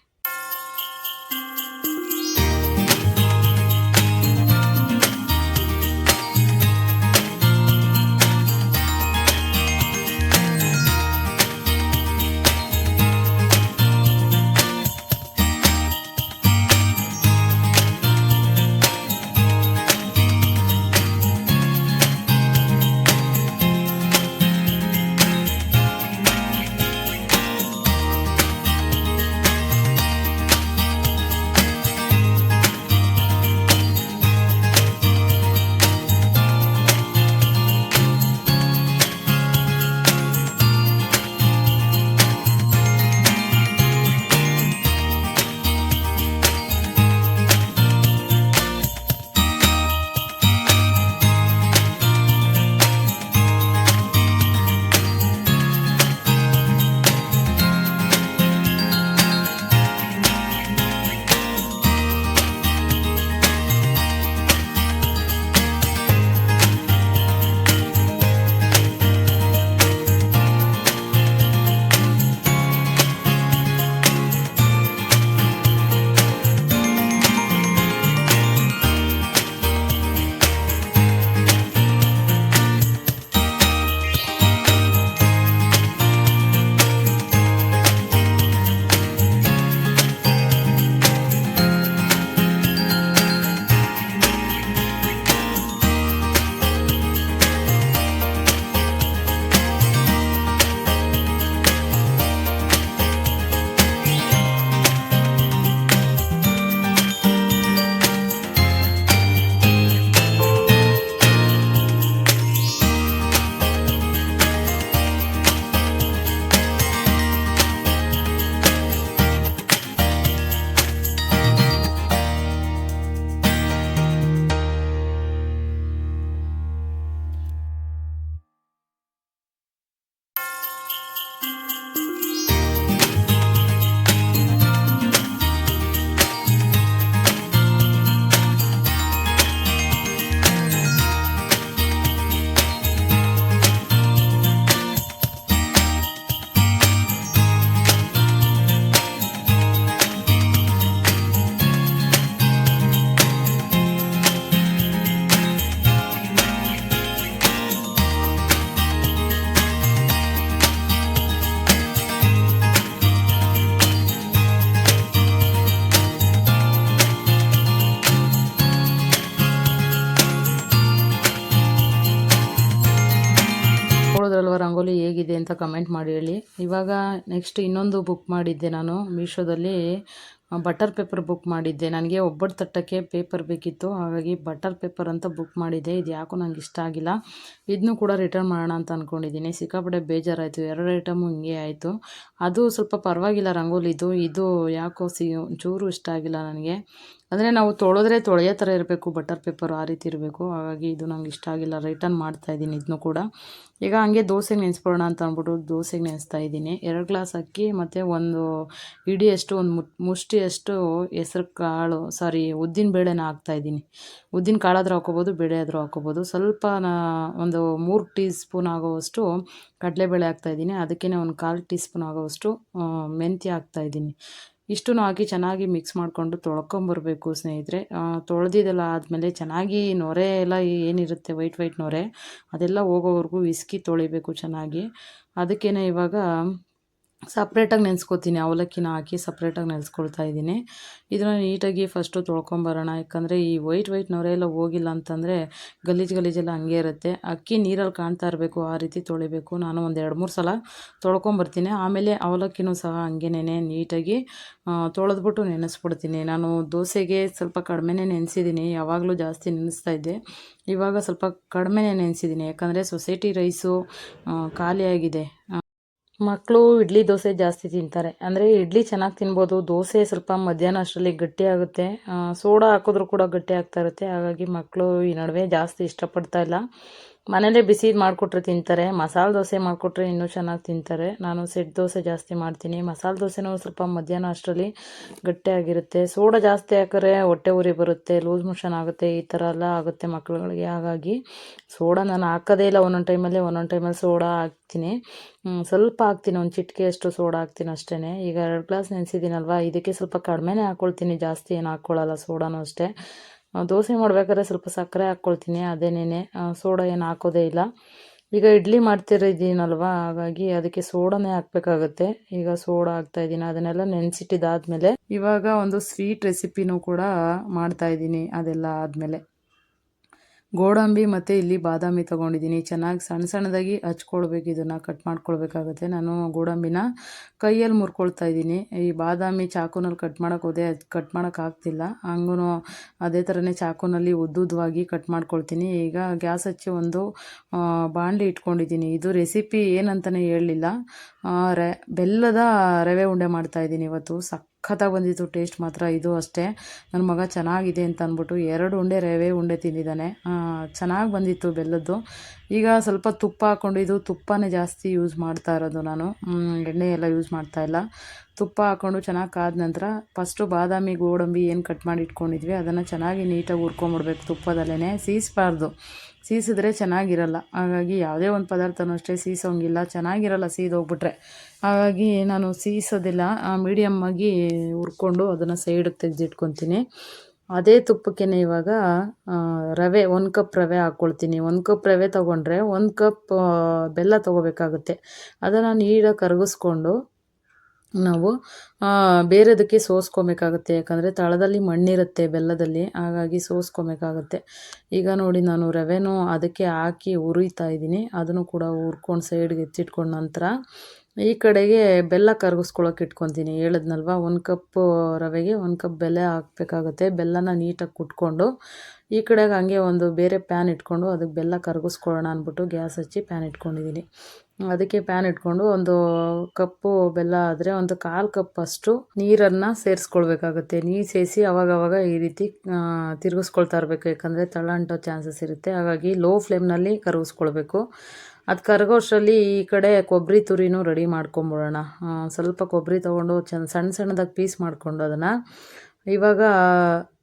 ಕಮೆಂಟ್ ಮಾಡಿ ಹೇಳಿ. ಇವಾಗ ನೆಕ್ಸ್ಟ್ ಇನ್ನೊಂದು ಬುಕ್ ಮಾಡಿದ್ದೆ ನಾನು ಮೀಶೋದಲ್ಲಿ ಬಟರ್ ಪೇಪರ್ ಬುಕ್ ಮಾಡಿದ್ದೆ. ನನಗೆ ಒಬ್ಬಟ್ಟು ತಟ್ಟಕ್ಕೆ ಪೇಪರ್ ಬೇಕಿತ್ತು. ಹಾಗಾಗಿ ಬಟರ್ ಪೇಪರ್ ಅಂತ ಬುಕ್ ಮಾಡಿದ್ದೆ. ಇದು ಯಾಕೋ ನಂಗೆ ಇಷ್ಟ ಆಗಿಲ್ಲ. ಇದನ್ನು ಕೂಡ ರಿಟರ್ನ್ ಮಾಡೋಣ ಅಂತ ಅಂದ್ಕೊಂಡಿದ್ದೀನಿ ಸಿಕ್ಕಾಪಟ್ಟೆ ಬೇಜಾರಾಯಿತು. ಎರಡು ಐಟಮು ಹಿಂಗೆ ಆಯಿತು. ಅದು ಸ್ವಲ್ಪ ಪರವಾಗಿಲ್ಲ ರಂಗೋಲಿದು. ಇದು ಯಾಕೋ ಸಿ, ಚೂರು ಇಷ್ಟ ಆಗಿಲ್ಲ ನನಗೆ. ಅಂದರೆ ನಾವು ತೊಳೆದ್ರೆ ತೊಳೆಯೋ ಥರ ಇರಬೇಕು. ಬಟರ್ ಪೇಪರ್ ಆ ರೀತಿ ಇರಬೇಕು. ಹಾಗಾಗಿ ಇದು ನಂಗೆ ಇಷ್ಟ ಆಗಿಲ್ಲ. ರಿಟರ್ನ್ ಮಾಡ್ತಾ ಇದ್ದೀನಿ ಇದನ್ನು ಕೂಡ. ಈಗ ಹಂಗೆ ದೋಸೆಗೆ ನೆನೆಸ್ಕೊಡೋಣ ಅಂತ ಅಂದ್ಬಿಟ್ಟು ದೋಸೆಗೆ ನೆನೆಸ್ತಾ ಇದ್ದೀನಿ. ಎರಡು ಗ್ಲಾಸ್ ಅಕ್ಕಿ, ಮತ್ತು ಒಂದು ಇಡಿಯಷ್ಟು ಒಂದು ಮುಟ್ ಮುಷ್ಟಿಯಷ್ಟು ಹೆಸ್ರು ಕಾಳು ಸಾರಿ ಉದ್ದಿನ ಬೇಳೆನ ಹಾಕ್ತಾ ಇದ್ದೀನಿ. ಉದ್ದಿನ ಕಾಳಾದರೂ ಹಾಕೋಬೋದು ಬೇಳೆ ಆದರೂ ಹಾಕ್ಕೋಬೋದು. ಸ್ವಲ್ಪ ಒಂದು ಮೂರು ಟೀ ಸ್ಪೂನ್ ಆಗೋವಷ್ಟು ಕಡಲೆಬೇಳೆ ಹಾಕ್ತಾ ಇದ್ದೀನಿ. ಅದಕ್ಕೇ ಒಂದು ಕಾಲು ಟೀ ಸ್ಪೂನ್ ಆಗೋವಷ್ಟು ಮೆಂತ್ಯ ಹಾಕ್ತಾ ಇದ್ದೀನಿ. ಇಷ್ಟೂ ಹಾಕಿ ಚೆನ್ನಾಗಿ ಮಿಕ್ಸ್ ಮಾಡಿಕೊಂಡು ತೊಳ್ಕೊಂಬರ್ಬೇಕು ಸ್ನೇಹಿತರೆ. ತೊಳೆದಿದ್ದೆಲ್ಲ ಆದಮೇಲೆ ಚೆನ್ನಾಗಿ ನೊರೆ ಎಲ್ಲ ಏನಿರುತ್ತೆ ವೈಟ್ ವೈಟ್ ನೊರೆ, ಅದೆಲ್ಲ ಹೋಗೋವರೆಗೂ ವಿಸ್ಕಿ ತೊಳಿಬೇಕು ಚೆನ್ನಾಗಿ. ಅದಕ್ಕೇ ಇವಾಗ ಸಪ್ರೇಟಾಗಿ ನೆನೆಸ್ಕೊತೀನಿ, ಅವಲಕ್ಕಿನ ಹಾಕಿ ಸಪ್ರೇಟಾಗಿ ನೆನೆಸ್ಕೊಳ್ತಾ ಇದ್ದೀನಿ. ಇದನ್ನು ನೀಟಾಗಿ ಫಸ್ಟು ತೊಳ್ಕೊಂಬರೋಣ. ಯಾಕಂದರೆ ಈ ವೈಟ್ ವೈಟ್ ನೊರೆ ಎಲ್ಲ ಹೋಗಿಲ್ಲ ಅಂತಂದರೆ ಗಲೀಜು ಗಲೀಜೆಲ್ಲ ಹಂಗೆ ಇರುತ್ತೆ. ಅಕ್ಕಿ ನೀರಲ್ಲಿ ಕಾಣ್ತಾ ಇರಬೇಕು, ಆ ರೀತಿ ತೊಳಿಬೇಕು. ನಾನು ಒಂದು ಎರಡು ಮೂರು ಸಲ ತೊಳ್ಕೊಂಬರ್ತೀನಿ. ಆಮೇಲೆ ಅವಲಕ್ಕಿನೂ ಸಹ ಹಂಗೆನೇ ನೀಟಾಗಿ ತೊಳೆದ್ಬಿಟ್ಟು ನೆನೆಸ್ಬಿಡ್ತೀನಿ. ನಾನು ದೋಸೆಗೆ ಸ್ವಲ್ಪ ಕಡಿಮೆನೇ ನೆನೆಸಿದ್ದೀನಿ. ಯಾವಾಗಲೂ ಜಾಸ್ತಿ ನೆನೆಸ್ತಾ ಇದ್ದೆ. ಇವಾಗ ಸ್ವಲ್ಪ ಕಡಿಮೆನೇ ನೆನೆಸಿದ್ದೀನಿ. ಯಾಕಂದರೆ ಸೊಸೈಟಿ ರೈಸು ಖಾಲಿಯಾಗಿದೆ. ಮಕ್ಕಳು ಇಡ್ಲಿ ದೋಸೆ ಜಾಸ್ತಿ ತಿಂತಾರೆ. ಅಂದರೆ ಇಡ್ಲಿ ಚೆನ್ನಾಗಿ ತಿನ್ಬೋದು. ದೋಸೆ ಸ್ವಲ್ಪ ಮಧ್ಯಾಹ್ನ ಅಷ್ಟರಲ್ಲಿ ಗಟ್ಟಿ ಆಗುತ್ತೆ. ಸೋಡಾ ಹಾಕಿದ್ರೂ ಕೂಡ ಗಟ್ಟಿ ಆಗ್ತಾ ಇರುತ್ತೆ. ಹಾಗಾಗಿ ಮಕ್ಕಳು ಈ ನಡುವೆ ಜಾಸ್ತಿ ಇಷ್ಟಪಡ್ತಾ ಇಲ್ಲ. ಮನೇಲೇ ಬಿಸಿ ಮಾಡಿಕೊಟ್ರೆ ತಿಂತಾರೆ, ಮಸಾಲೆ ದೋಸೆ ಮಾಡಿಕೊಟ್ರೆ ಇನ್ನೂ ಚೆನ್ನಾಗಿ ತಿಂತಾರೆ. ನಾನು ಸೆಟ್ ದೋಸೆ ಜಾಸ್ತಿ ಮಾಡ್ತೀನಿ. ಮಸಾಲೆ ದೋಸೆನೂ ಸ್ವಲ್ಪ ಮಧ್ಯಾಹ್ನ ಅಷ್ಟರಲ್ಲಿ ಗಟ್ಟಿಯಾಗಿರುತ್ತೆ ಸೋಡಾ ಜಾಸ್ತಿ ಹಾಕಿದ್ರೆ ಹೊಟ್ಟೆ ಉರಿ ಬರುತ್ತೆ, ಲೂಸ್ ಮೋಷನ್ ಆಗುತ್ತೆ, ಈ ಥರ ಎಲ್ಲ ಆಗುತ್ತೆ ಮಕ್ಕಳುಗಳಿಗೆ. ಹಾಗಾಗಿ ಸೋಡಾ ನಾನು ಹಾಕೋದೇ ಇಲ್ಲ. ಒಂದೊಂದು ಟೈಮಲ್ಲಿ ಒಂದೊಂದು ಟೈಮಲ್ಲಿ ಸೋಡಾ ಹಾಕ್ತೀನಿ. ಸ್ವಲ್ಪ ಹಾಕ್ತೀನಿ. ಒಂದು ಚಿಟಿಕೆಯಷ್ಟು ಸೋಡಾ ಹಾಕ್ತೀನಿ ಅಷ್ಟೇ ಈಗ ಎರಡು ಗ್ಲಾಸ್ ನೆನೆಸಿದ್ದೀನಲ್ವ? ಇದಕ್ಕೆ ಸ್ವಲ್ಪ ಕಡಿಮೆನೇ ಹಾಕ್ಕೊಳ್ತೀನಿ ಜಾಸ್ತಿ ಏನು ಹಾಕ್ಕೊಳ್ಳಲ್ಲ ಸೋಡಾನು ಅಷ್ಟೇ. ದೋಸೆ ಮಾಡಬೇಕಾದ್ರೆ ಸ್ವಲ್ಪ ಸಕ್ಕರೆ ಹಾಕ್ಕೊಳ್ತೀನಿ ಅದೇನೇ ಸೋಡಾ ಏನು ಹಾಕೋದೇ ಇಲ್ಲ. ಈಗ ಇಡ್ಲಿ ಮಾಡ್ತಿರಿದ್ದೀನಲ್ವ ಹಾಗಾಗಿ ಅದಕ್ಕೆ ಸೋಡಾನೇ ಹಾಕ್ಬೇಕಾಗತ್ತೆ. ಈಗ ಸೋಡಾ ಹಾಕ್ತಾ ಇದ್ದೀನಿ, ಅದನ್ನೆಲ್ಲ ನೆನೆಸಿಟ್ಟಿದ್ದಾದ್ಮೇಲೆ ಇವಾಗ ಒಂದು ಸ್ವೀಟ್ ರೆಸಿಪಿನೂ ಕೂಡ ಮಾಡ್ತಾ ಇದ್ದೀನಿ, ಅದೆಲ್ಲ ಆದಮೇಲೆ. ಗೋಡಂಬಿ ಮತ್ತು ಇಲ್ಲಿ ಬಾದಾಮಿ ತೊಗೊಂಡಿದ್ದೀನಿ. ಚೆನ್ನಾಗಿ ಸಣ್ಣ ಸಣ್ಣದಾಗಿ ಹಚ್ಕೊಳ್ಬೇಕು. ಇದನ್ನು ಕಟ್ ಮಾಡ್ಕೊಳ್ಬೇಕಾಗುತ್ತೆ. ನಾನು ಗೋಡಂಬಿನ ಕೈಯಲ್ಲಿ ಮುರ್ಕೊಳ್ತಾ ಇದ್ದೀನಿ. ಈ ಬಾದಾಮಿ ಚಾಕುನಲ್ಲಿ ಕಟ್ ಮಾಡೋಕೆ ಹೋದೆ, ಅದು ಕಟ್ ಮಾಡೋಕ್ಕಾಗ್ತಿಲ್ಲ ಹಂಗೂ ಅದೇ ಥರನೇ ಚಾಕುನಲ್ಲಿ ಉದ್ದುದ್ದವಾಗಿ ಕಟ್ ಮಾಡ್ಕೊಳ್ತೀನಿ. ಈಗ ಗ್ಯಾಸ್ ಹಚ್ಚಿ ಒಂದು ಬಾಣಲಿ ಇಟ್ಕೊಂಡಿದ್ದೀನಿ. ಇದು ರೆಸಿಪಿ ಏನಂತಲೇ ಹೇಳಲಿಲ್ಲ. ರೆ, ಬೆಲ್ಲದ ರವೆ ಉಂಡೆ ಮಾಡ್ತಾಯಿದ್ದೀನಿ ಇವತ್ತು. ಸಕ್ ಸಖತ್ತಾಗಿ ಬಂದಿತ್ತು ಟೇಸ್ಟ್ ಮಾತ್ರ ಇದು ಅಷ್ಟೇ. ನನ್ನ ಮಗ ಚೆನ್ನಾಗಿದೆ ಅಂತ ಅಂದ್ಬಿಟ್ಟು ಎರಡು ಉಂಡೆ ರವೆ ಉಂಡೆ ತಿಂದಿದ್ದಾನೆ. ಚೆನ್ನಾಗಿ ಬಂದಿತ್ತು ಬೆಲ್ಲದ್ದು. ಈಗ ಸ್ವಲ್ಪ ತುಪ್ಪ ಹಾಕ್ಕೊಂಡಿದ್ದು ತುಪ್ಪನೇ ಜಾಸ್ತಿ ಯೂಸ್ ಮಾಡ್ತಾ ಇರೋದು ನಾನು. ಎಣ್ಣೆ ಎಲ್ಲ ಯೂಸ್ ಮಾಡ್ತಾ ಇಲ್ಲ. ತುಪ್ಪ ಹಾಕ್ಕೊಂಡು ಚೆನ್ನಾಗಿ ಕಾದ ನಂತರ ಫಸ್ಟು ಬಾದಾಮಿ, ಗೋಡಂಬಿ ಏನು ಕಟ್ ಮಾಡಿ ಇಟ್ಕೊಂಡಿದ್ವಿ ಅದನ್ನು ಚೆನ್ನಾಗಿ ನೀಟಾಗಿ ಹುರ್ಕೊಂಬಿಡ್ಬೇಕು ತುಪ್ಪದಲ್ಲೇ ಸೀಸಬಾರ್ದು. ಸೀಸಿದ್ರೆ ಚೆನ್ನಾಗಿರಲ್ಲ. ಹಾಗಾಗಿ ಯಾವುದೇ ಒಂದು ಪದಾರ್ಥನೂ ಅಷ್ಟೇ ಸೀಸೋಂಗಿಲ್ಲ. ಚೆನ್ನಾಗಿರಲ್ಲ ಸೀದೋಗ್ಬಿಟ್ರೆ. ಹಾಗಾಗಿ ನಾನು ಸೀಸೋದಿಲ್ಲ. ಮೀಡಿಯಮ್ಮಾಗಿ ಹುರ್ಕೊಂಡು ಅದನ್ನು ಸೈಡಿಗೆ ತೆಗೆದಿಟ್ಕೊತೀನಿ. ಅದೇ ತುಪ್ಪಕ್ಕೆ ಇವಾಗ ರವೆ, ಒಂದು ಕಪ್ ರವೆ ಹಾಕ್ಕೊಳ್ತೀನಿ ಒಂದು ಕಪ್ ರವೆ ತೊಗೊಂಡ್ರೆ ಒಂದು ಕಪ್ ಬೆಲ್ಲ ತೊಗೋಬೇಕಾಗುತ್ತೆ. ಅದನ್ನು ನೀಡಾಗಿ ಕರಗಿಸ್ಕೊಂಡು ನಾವು ಬೇರೆದಕ್ಕೆ ಸೋಸ್ಕೊಬೇಕಾಗುತ್ತೆ. ಯಾಕಂದರೆ ತಳದಲ್ಲಿ ಮಣ್ಣಿರುತ್ತೆ, ಬೆಲ್ಲದಲ್ಲಿ. ಹಾಗಾಗಿ ಸೋಸ್ಕೊಬೇಕಾಗುತ್ತೆ. ಈಗ ನೋಡಿ, ನಾನು ರವೆನೂ ಅದಕ್ಕೆ ಹಾಕಿ ಉರಿತಾ ಇದ್ದೀನಿ. ಅದನ್ನು ಕೂಡ ಹುರ್ಕೊಂಡು ಸೈಡ್ಗೆ ಎತ್ತಿಟ್ಕೊಂಡ ನಂತರ ಈ ಕಡೆಗೆ ಬೆಲ್ಲ ಕರಗಿಸ್ಕೊಳಕ್ಕೆ ಇಟ್ಕೊತೀನಿ. ಹೇಳಿದ್ನಲ್ವ, ಒಂದು ಕಪ್ ರವೆಗೆ ಒಂದು ಕಪ್ ಬೆಲ್ಲ ಹಾಕಬೇಕಾಗುತ್ತೆ. ಬೆಲ್ಲನ ನೀಟಾಗಿ ಕುಟ್ಕೊಂಡು ಈ ಕಡೆಗೆ ಹಂಗೆ ಒಂದು ಬೇರೆ ಪ್ಯಾನ್ ಇಟ್ಕೊಂಡು ಅದಕ್ಕೆ ಬೆಲ್ಲ ಕರಗಿಸ್ಕೊಳ್ಳೋಣ ಅಂದ್ಬಿಟ್ಟು ಗ್ಯಾಸ್ ಹಚ್ಚಿ ಪ್ಯಾನ್ ಇಟ್ಕೊಂಡಿದ್ದೀನಿ ಅದಕ್ಕೆ ಪ್ಯಾನ್ ಇಟ್ಕೊಂಡು ಒಂದು ಕಪ್ಪು ಬೆಲ್ಲ ಆದರೆ ಒಂದು ಕಾಲು ಕಪ್ ಅಷ್ಟು ನೀರನ್ನು ಸೇರಿಸ್ಕೊಳ್ಬೇಕಾಗುತ್ತೆ. ನೀರು ಸೇರಿಸಿ ಅವಾಗವಾಗ ಈ ರೀತಿ ತಿರುಗಿಸ್ಕೊಳ್ತಾ ಇರಬೇಕು. ಯಾಕಂದರೆ ತಳ ಅಂಟೋ ಚಾನ್ಸಸ್ ಇರುತ್ತೆ. ಹಾಗಾಗಿ ಲೋ ಫ್ಲೇಮ್ನಲ್ಲಿ ಕರಗಿಸ್ಕೊಳ್ಬೇಕು. ಅದು ಕರಗೋಷ್ಟರಲ್ಲಿ ಈ ಕಡೆ ಕೊಬ್ಬರಿ ತುರಿನೂ ರೆಡಿ ಮಾಡ್ಕೊಂಬಿಡೋಣ. ಸ್ವಲ್ಪ ಕೊಬ್ಬರಿ ತೊಗೊಂಡು ಚೆನ್ನ ಸಣ್ಣ ಸಣ್ಣದಾಗಿ ಪೀಸ್ ಮಾಡಿಕೊಂಡು ಅದನ್ನು ಇವಾಗ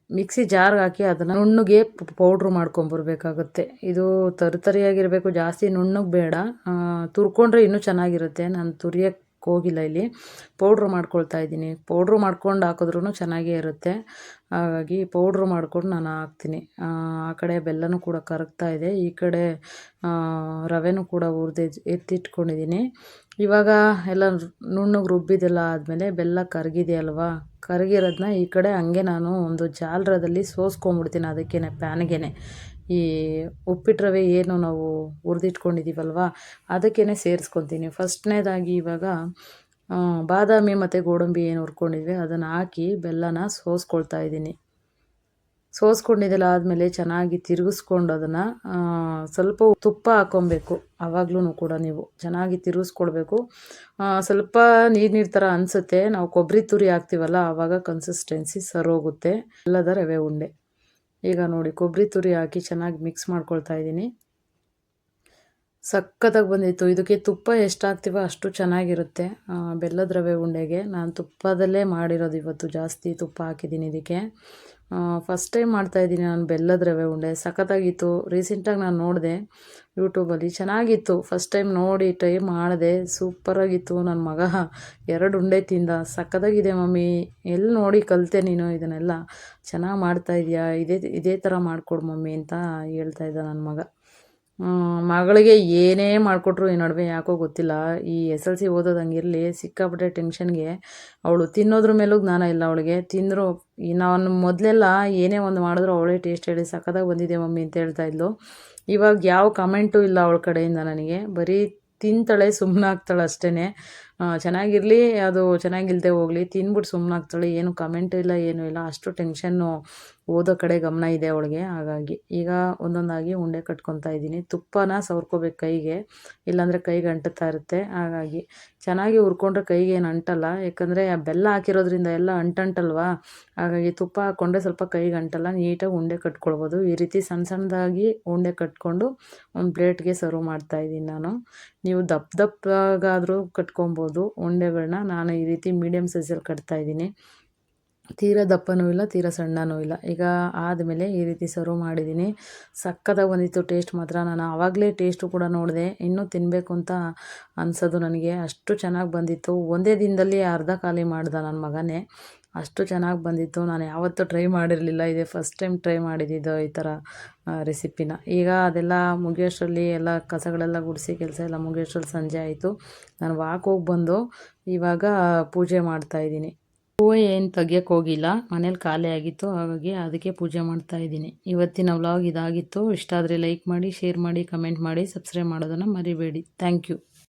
ಮಿಕ್ಸಿ ಜಾರ್ಗೆ ಹಾಕಿ ಅದನ್ನು ನುಣ್ಣಗೆ ಪೌಡ್ರು ಮಾಡ್ಕೊಂಬರ್ಬೇಕಾಗುತ್ತೆ ಇದು ತರಿತರಿಯಾಗಿರಬೇಕು ಜಾಸ್ತಿ ನುಣ್ಣಗೆ ಬೇಡ. ತುರ್ಕೊಂಡ್ರೆ ಇನ್ನೂ ಚೆನ್ನಾಗಿರುತ್ತೆ. ನಾನು ತುರಿಯಕ್ಕೆ ಹೋಗಿಲ್ಲ ಇಲ್ಲಿ. ಪೌಡ್ರ್ ಮಾಡ್ಕೊಳ್ತಾ ಇದ್ದೀನಿ. ಪೌಡ್ರು ಮಾಡ್ಕೊಂಡು ಹಾಕಿದ್ರೂ ಚೆನ್ನಾಗೇ ಇರುತ್ತೆ. ಹಾಗಾಗಿ ಪೌಡ್ರು ಮಾಡ್ಕೊಂಡು ನಾನು ಹಾಕ್ತೀನಿ. ಆ ಕಡೆ ಬೆಲ್ಲನೂ ಕೂಡ ಕರಗ್ತಾ ಇದೆ. ಈ ಕಡೆ ರವೆನೂ ಕೂಡ ಹುರಿದು ಎತ್ತಿಟ್ಕೊಂಡಿದ್ದೀನಿ. ಇವಾಗ ಎಲ್ಲ ನುಣ್ಣಗೆ ರುಬ್ಬಿದೆಲ್ಲ ಆದಮೇಲೆ ಬೆಲ್ಲ ಕರಗಿದೆಯಲ್ವಾ? ಕರಗಿರೋದನ್ನ ಈ ಕಡೆ ಹಂಗೆ ನಾನು ಒಂದು ಜಾಲರದಲ್ಲಿ ಸೋಸ್ಕೊಂಡ್ಬಿಡ್ತೀನಿ ಅದಕ್ಕೇನೆ ಪ್ಯಾನ್ಗೆ ಈ ಉಪ್ಪಿಟ್ಟು ರವೆ ಏನು ನಾವು ಹುರಿದಿಟ್ಕೊಂಡಿದ್ದೀವಲ್ವ ಅದಕ್ಕೇ ಸೇರಿಸ್ಕೊತೀನಿ. ಫಸ್ಟ್ನೇದಾಗಿ ಇವಾಗ ಬಾದಾಮಿ ಮತ್ತು ಗೋಡಂಬಿ ಏನು ಹುರ್ಕೊಂಡಿದ್ವಿ, ಅದನ್ನು ಹಾಕಿ ಬೆಲ್ಲನ ಸೋಸ್ಕೊಳ್ತಾ ಇದ್ದೀನಿ ಸೋಸ್ಕೊಂಡಿದ್ದೆಲ್ಲ ಆದಮೇಲೆ ಚೆನ್ನಾಗಿ ತಿರುಗಿಸ್ಕೊಂಡು ಅದನ್ನು ಸ್ವಲ್ಪ ತುಪ್ಪ ಹಾಕ್ಕೊಬೇಕು. ಆವಾಗ್ಲೂ ಕೂಡ ನೀವು ಚೆನ್ನಾಗಿ ತಿರುಗಿಸ್ಕೊಳ್ಬೇಕು ಸ್ವಲ್ಪ ನೀರು ನೀರು ಥರ ಅನಿಸುತ್ತೆ. ನಾವು ಕೊಬ್ಬರಿ ತುರಿ ಹಾಕ್ತೀವಲ್ಲ ಆವಾಗ ಕನ್ಸಿಸ್ಟೆನ್ಸಿ ಸರೋಗುತ್ತೆ ಎಲ್ಲದ ರವೆ ಉಂಡೆ. ಈಗ ನೋಡಿ ಕೊಬ್ಬರಿ ತುರಿ ಹಾಕಿ ಚೆನ್ನಾಗಿ ಮಿಕ್ಸ್ ಮಾಡ್ಕೊಳ್ತಾ ಇದ್ದೀನಿ. ಸಖತ್ತಾಗಿ ಬಂದಿತ್ತು. ಇದಕ್ಕೆ ತುಪ್ಪ ಎಷ್ಟು ಹಾಕ್ತೀವೋ ಅಷ್ಟು ಚೆನ್ನಾಗಿರುತ್ತೆ. ಬೆಲ್ಲದ ರವೆ ಉಂಡೆಗೆ. ನಾನು ತುಪ್ಪದಲ್ಲೇ ಮಾಡಿರೋದು ಇವತ್ತು ಜಾಸ್ತಿ ತುಪ್ಪ ಹಾಕಿದ್ದೀನಿ ಇದಕ್ಕೆ. ಫಸ್ಟ್ ಟೈಮ್ ಮಾಡ್ತಾಯಿದ್ದೀನಿ ನಾನು ಬೆಲ್ಲದ ರವೆ ಉಂಡೆ. ಸಖತ್ತಾಗಿತ್ತು. ರೀಸೆಂಟಾಗಿ ನಾನು ನೋಡಿದೆ ಯೂಟ್ಯೂಬಲ್ಲಿ ಚೆನ್ನಾಗಿತ್ತು. ಫಸ್ಟ್ ಟೈಮ್ ನೋಡಿ ಟ್ರೈ ಮಾಡಿದೆ. ಸೂಪರಾಗಿತ್ತು ನನ್ನ ಮಗ. ಎರಡು ಉಂಡೆ ತಿಂದ. ಸಖತ್ತಾಗಿದೆ ಮಮ್ಮಿ. ಎಲ್ಲಿ ನೋಡಿ ಕಲಿತೆ ನೀನು ಇದನ್ನೆಲ್ಲ? ಚೆನ್ನಾಗಿ ಮಾಡ್ತಾಯಿದ್ಯಾ ಇದೇ ಇದೇ ಥರ ಮಾಡಿಕೊಡು ಮಮ್ಮಿ ಅಂತ ಹೇಳ್ತಾ ಇದ್ದ ನನ್ನ ಮಗ. ಮಗಳಿಗೆ ಏನೇ ಮಾಡಿಕೊಟ್ರು ಈ ನಡುವೆ ಯಾಕೋ ಗೊತ್ತಿಲ್ಲ. ಈ ಎಸ್ ಎಲ್ ಸಿ ಓದೋದಂಗಿರಲಿ ಸಿಕ್ಕಾಪಟ್ಟೆ ಟೆನ್ಷನ್ಗೆ. ಅವಳು ತಿನ್ನೋದ್ರ ಮೇಲೂ ಜ್ಞಾನ ಇಲ್ಲ ಅವಳಿಗೆ. ತಿಂದರು ನಾನು ಮೊದಲೆಲ್ಲ ಏನೇ ಒಂದು ಮಾಡಿದ್ರು ಅವಳೇ ಟೇಸ್ಟ್ ಹೇಳಿ ಸಖತ್ತಾಗಿ ಬಂದಿದೆ ಮಮ್ಮಿ ಅಂತ ಹೇಳ್ತಾ ಇದ್ಲು. ಇವಾಗ ಯಾವ ಕಮೆಂಟು ಇಲ್ಲ ಅವಳ ಕಡೆಯಿಂದ ನನಗೆ. ಬರೀ ತಿಂತಾಳೆ ಸುಮ್ಮನಾಗ್ತಾಳೆ ಅಷ್ಟೇ ಚೆನ್ನಾಗಿರಲಿ, ಅದು ಚೆನ್ನಾಗಿಲ್ದೆ ಹೋಗಲಿ ತಿಂದ್ಬಿಟ್ಟು ಸುಮ್ಮನಾಗ್ತಾಳೆ ಏನು ಕಮೆಂಟ್ ಇಲ್ಲ, ಏನೂ ಇಲ್ಲ, ಅಷ್ಟು ಟೆನ್ಷನ್ನು ಓದೋ ಕಡೆ ಗಮನ ಇದೆ ಅವಳಿಗೆ. ಹಾಗಾಗಿ ಈಗ ಒಂದೊಂದಾಗಿ ಉಂಡೆ ಕಟ್ಕೊತಾ ಇದ್ದೀನಿ. ತುಪ್ಪನ ಸವರ್ಕೋಬೇಕು ಕೈಗೆ, ಇಲ್ಲಾಂದರೆ ಕೈಗೆ ಅಂಟುತ್ತಾ ಇರುತ್ತೆ. ಹಾಗಾಗಿ ಚೆನ್ನಾಗಿ ಹುರ್ಕೊಂಡ್ರೆ ಕೈಗೆ ಏನು ಅಂಟಲ್ಲ, ಯಾಕಂದರೆ ಬೆಲ್ಲ ಹಾಕಿರೋದ್ರಿಂದ ಎಲ್ಲ ಅಂಟಂಟಲ್ವಾ? ಹಾಗಾಗಿ ತುಪ್ಪ ಹಾಕ್ಕೊಂಡ್ರೆ ಸ್ವಲ್ಪ ಕೈಗೆ ಅಂಟಲ್ಲ ನೀಟಾಗಿ ಉಂಡೆ ಕಟ್ಕೊಳ್ಬೋದು. ಈ ರೀತಿ ಸಣ್ಣ ಸಣ್ಣದಾಗಿ ಉಂಡೆ ಕಟ್ಕೊಂಡು ಒಂದು ಪ್ಲೇಟ್ಗೆ ಸರ್ವ್ ಮಾಡ್ತಾಯಿದ್ದೀನಿ ನಾನು. ನೀವು ದಪ್ಪ ದಪ್ಪಗಾದರೂ ಕಟ್ಕೊಬೋದು ಉಂಡೆಗಳನ್ನ ನಾನು ಈ ರೀತಿ ಮೀಡಿಯಮ್ ಸೈಜಲ್ಲಿ ಕಟ್ತಾಯಿದ್ದೀನಿ ತೀರಾ ದಪ್ಪನೂ ಇಲ್ಲ, ತೀರ ಸಣ್ಣನೂ ಇಲ್ಲ. ಈಗ ಆದಮೇಲೆ ಈ ರೀತಿ ಸರ್ವ್ ಮಾಡಿದ್ದೀನಿ. ಸಕ್ಕತ್ತಾಗಿ ಬಂದಿತ್ತು ಟೇಸ್ಟ್ ಮಾತ್ರ. ನಾನು ಆವಾಗಲೇ ಟೇಸ್ಟು ಕೂಡ ನೋಡಿದೆ. ಇನ್ನೂ ತಿನ್ನಬೇಕು ಅಂತ ಅನಿಸೋದು ನನಗೆ. ಅಷ್ಟು ಚೆನ್ನಾಗಿ ಬಂದಿತ್ತು. ಒಂದೇ ದಿನದಲ್ಲಿ ಅರ್ಧ ಖಾಲಿ ಮಾಡ್ದೆ ನನ್ನ ಮಗನೇ. ಅಷ್ಟು ಚೆನ್ನಾಗಿ ಬಂದಿತ್ತು. ನಾನು ಯಾವತ್ತೂ ಟ್ರೈ ಮಾಡಿರಲಿಲ್ಲ. ಇದೇ ಫಸ್ಟ್ ಟೈಮ್ ಟ್ರೈ ಮಾಡಿದ್ದಿದ್ದು ಈ ಥರ ರೆಸಿಪಿನ ಈಗ ಅದೆಲ್ಲ ಮುಗಿಯೋಷ್ಟರಲ್ಲಿ ಎಲ್ಲ ಕಸಗಳೆಲ್ಲ ಗುಡಿಸಿ ಕೆಲಸ ಎಲ್ಲ ಮುಗಿಯೋಷ್ಟರಲ್ಲಿ ಸಂಜೆ ಆಯಿತು. ನಾನು ವಾಕ್ ಹೋಗಿ ಬಂದು ಇವಾಗ ಪೂಜೆ ಮಾಡ್ತಾಯಿದ್ದೀನಿ ಹೂವು ಏನು ತೆಗಿಯೋಕ್ಕೆ ಹೋಗಿಲ್ಲ. ಮನೇಲಿ ಖಾಲಿ ಆಗಿತ್ತು. ಹಾಗಾಗಿ ಅದಕ್ಕೆ ಪೂಜೆ ಮಾಡ್ತಾ ಇದ್ದೀನಿ. ಇವತ್ತಿನ ವ್ಲಾಗ್ ಇದಾಗಿತ್ತು. ಇಷ್ಟ ಆದರೆ ಲೈಕ್ ಮಾಡಿ ಶೇರ್ ಮಾಡಿ ಕಮೆಂಟ್ ಮಾಡಿ ಸಬ್ಸ್ಕ್ರೈಬ್ ಮಾಡೋದನ್ನು ಮರಿಬೇಡಿ. Thank you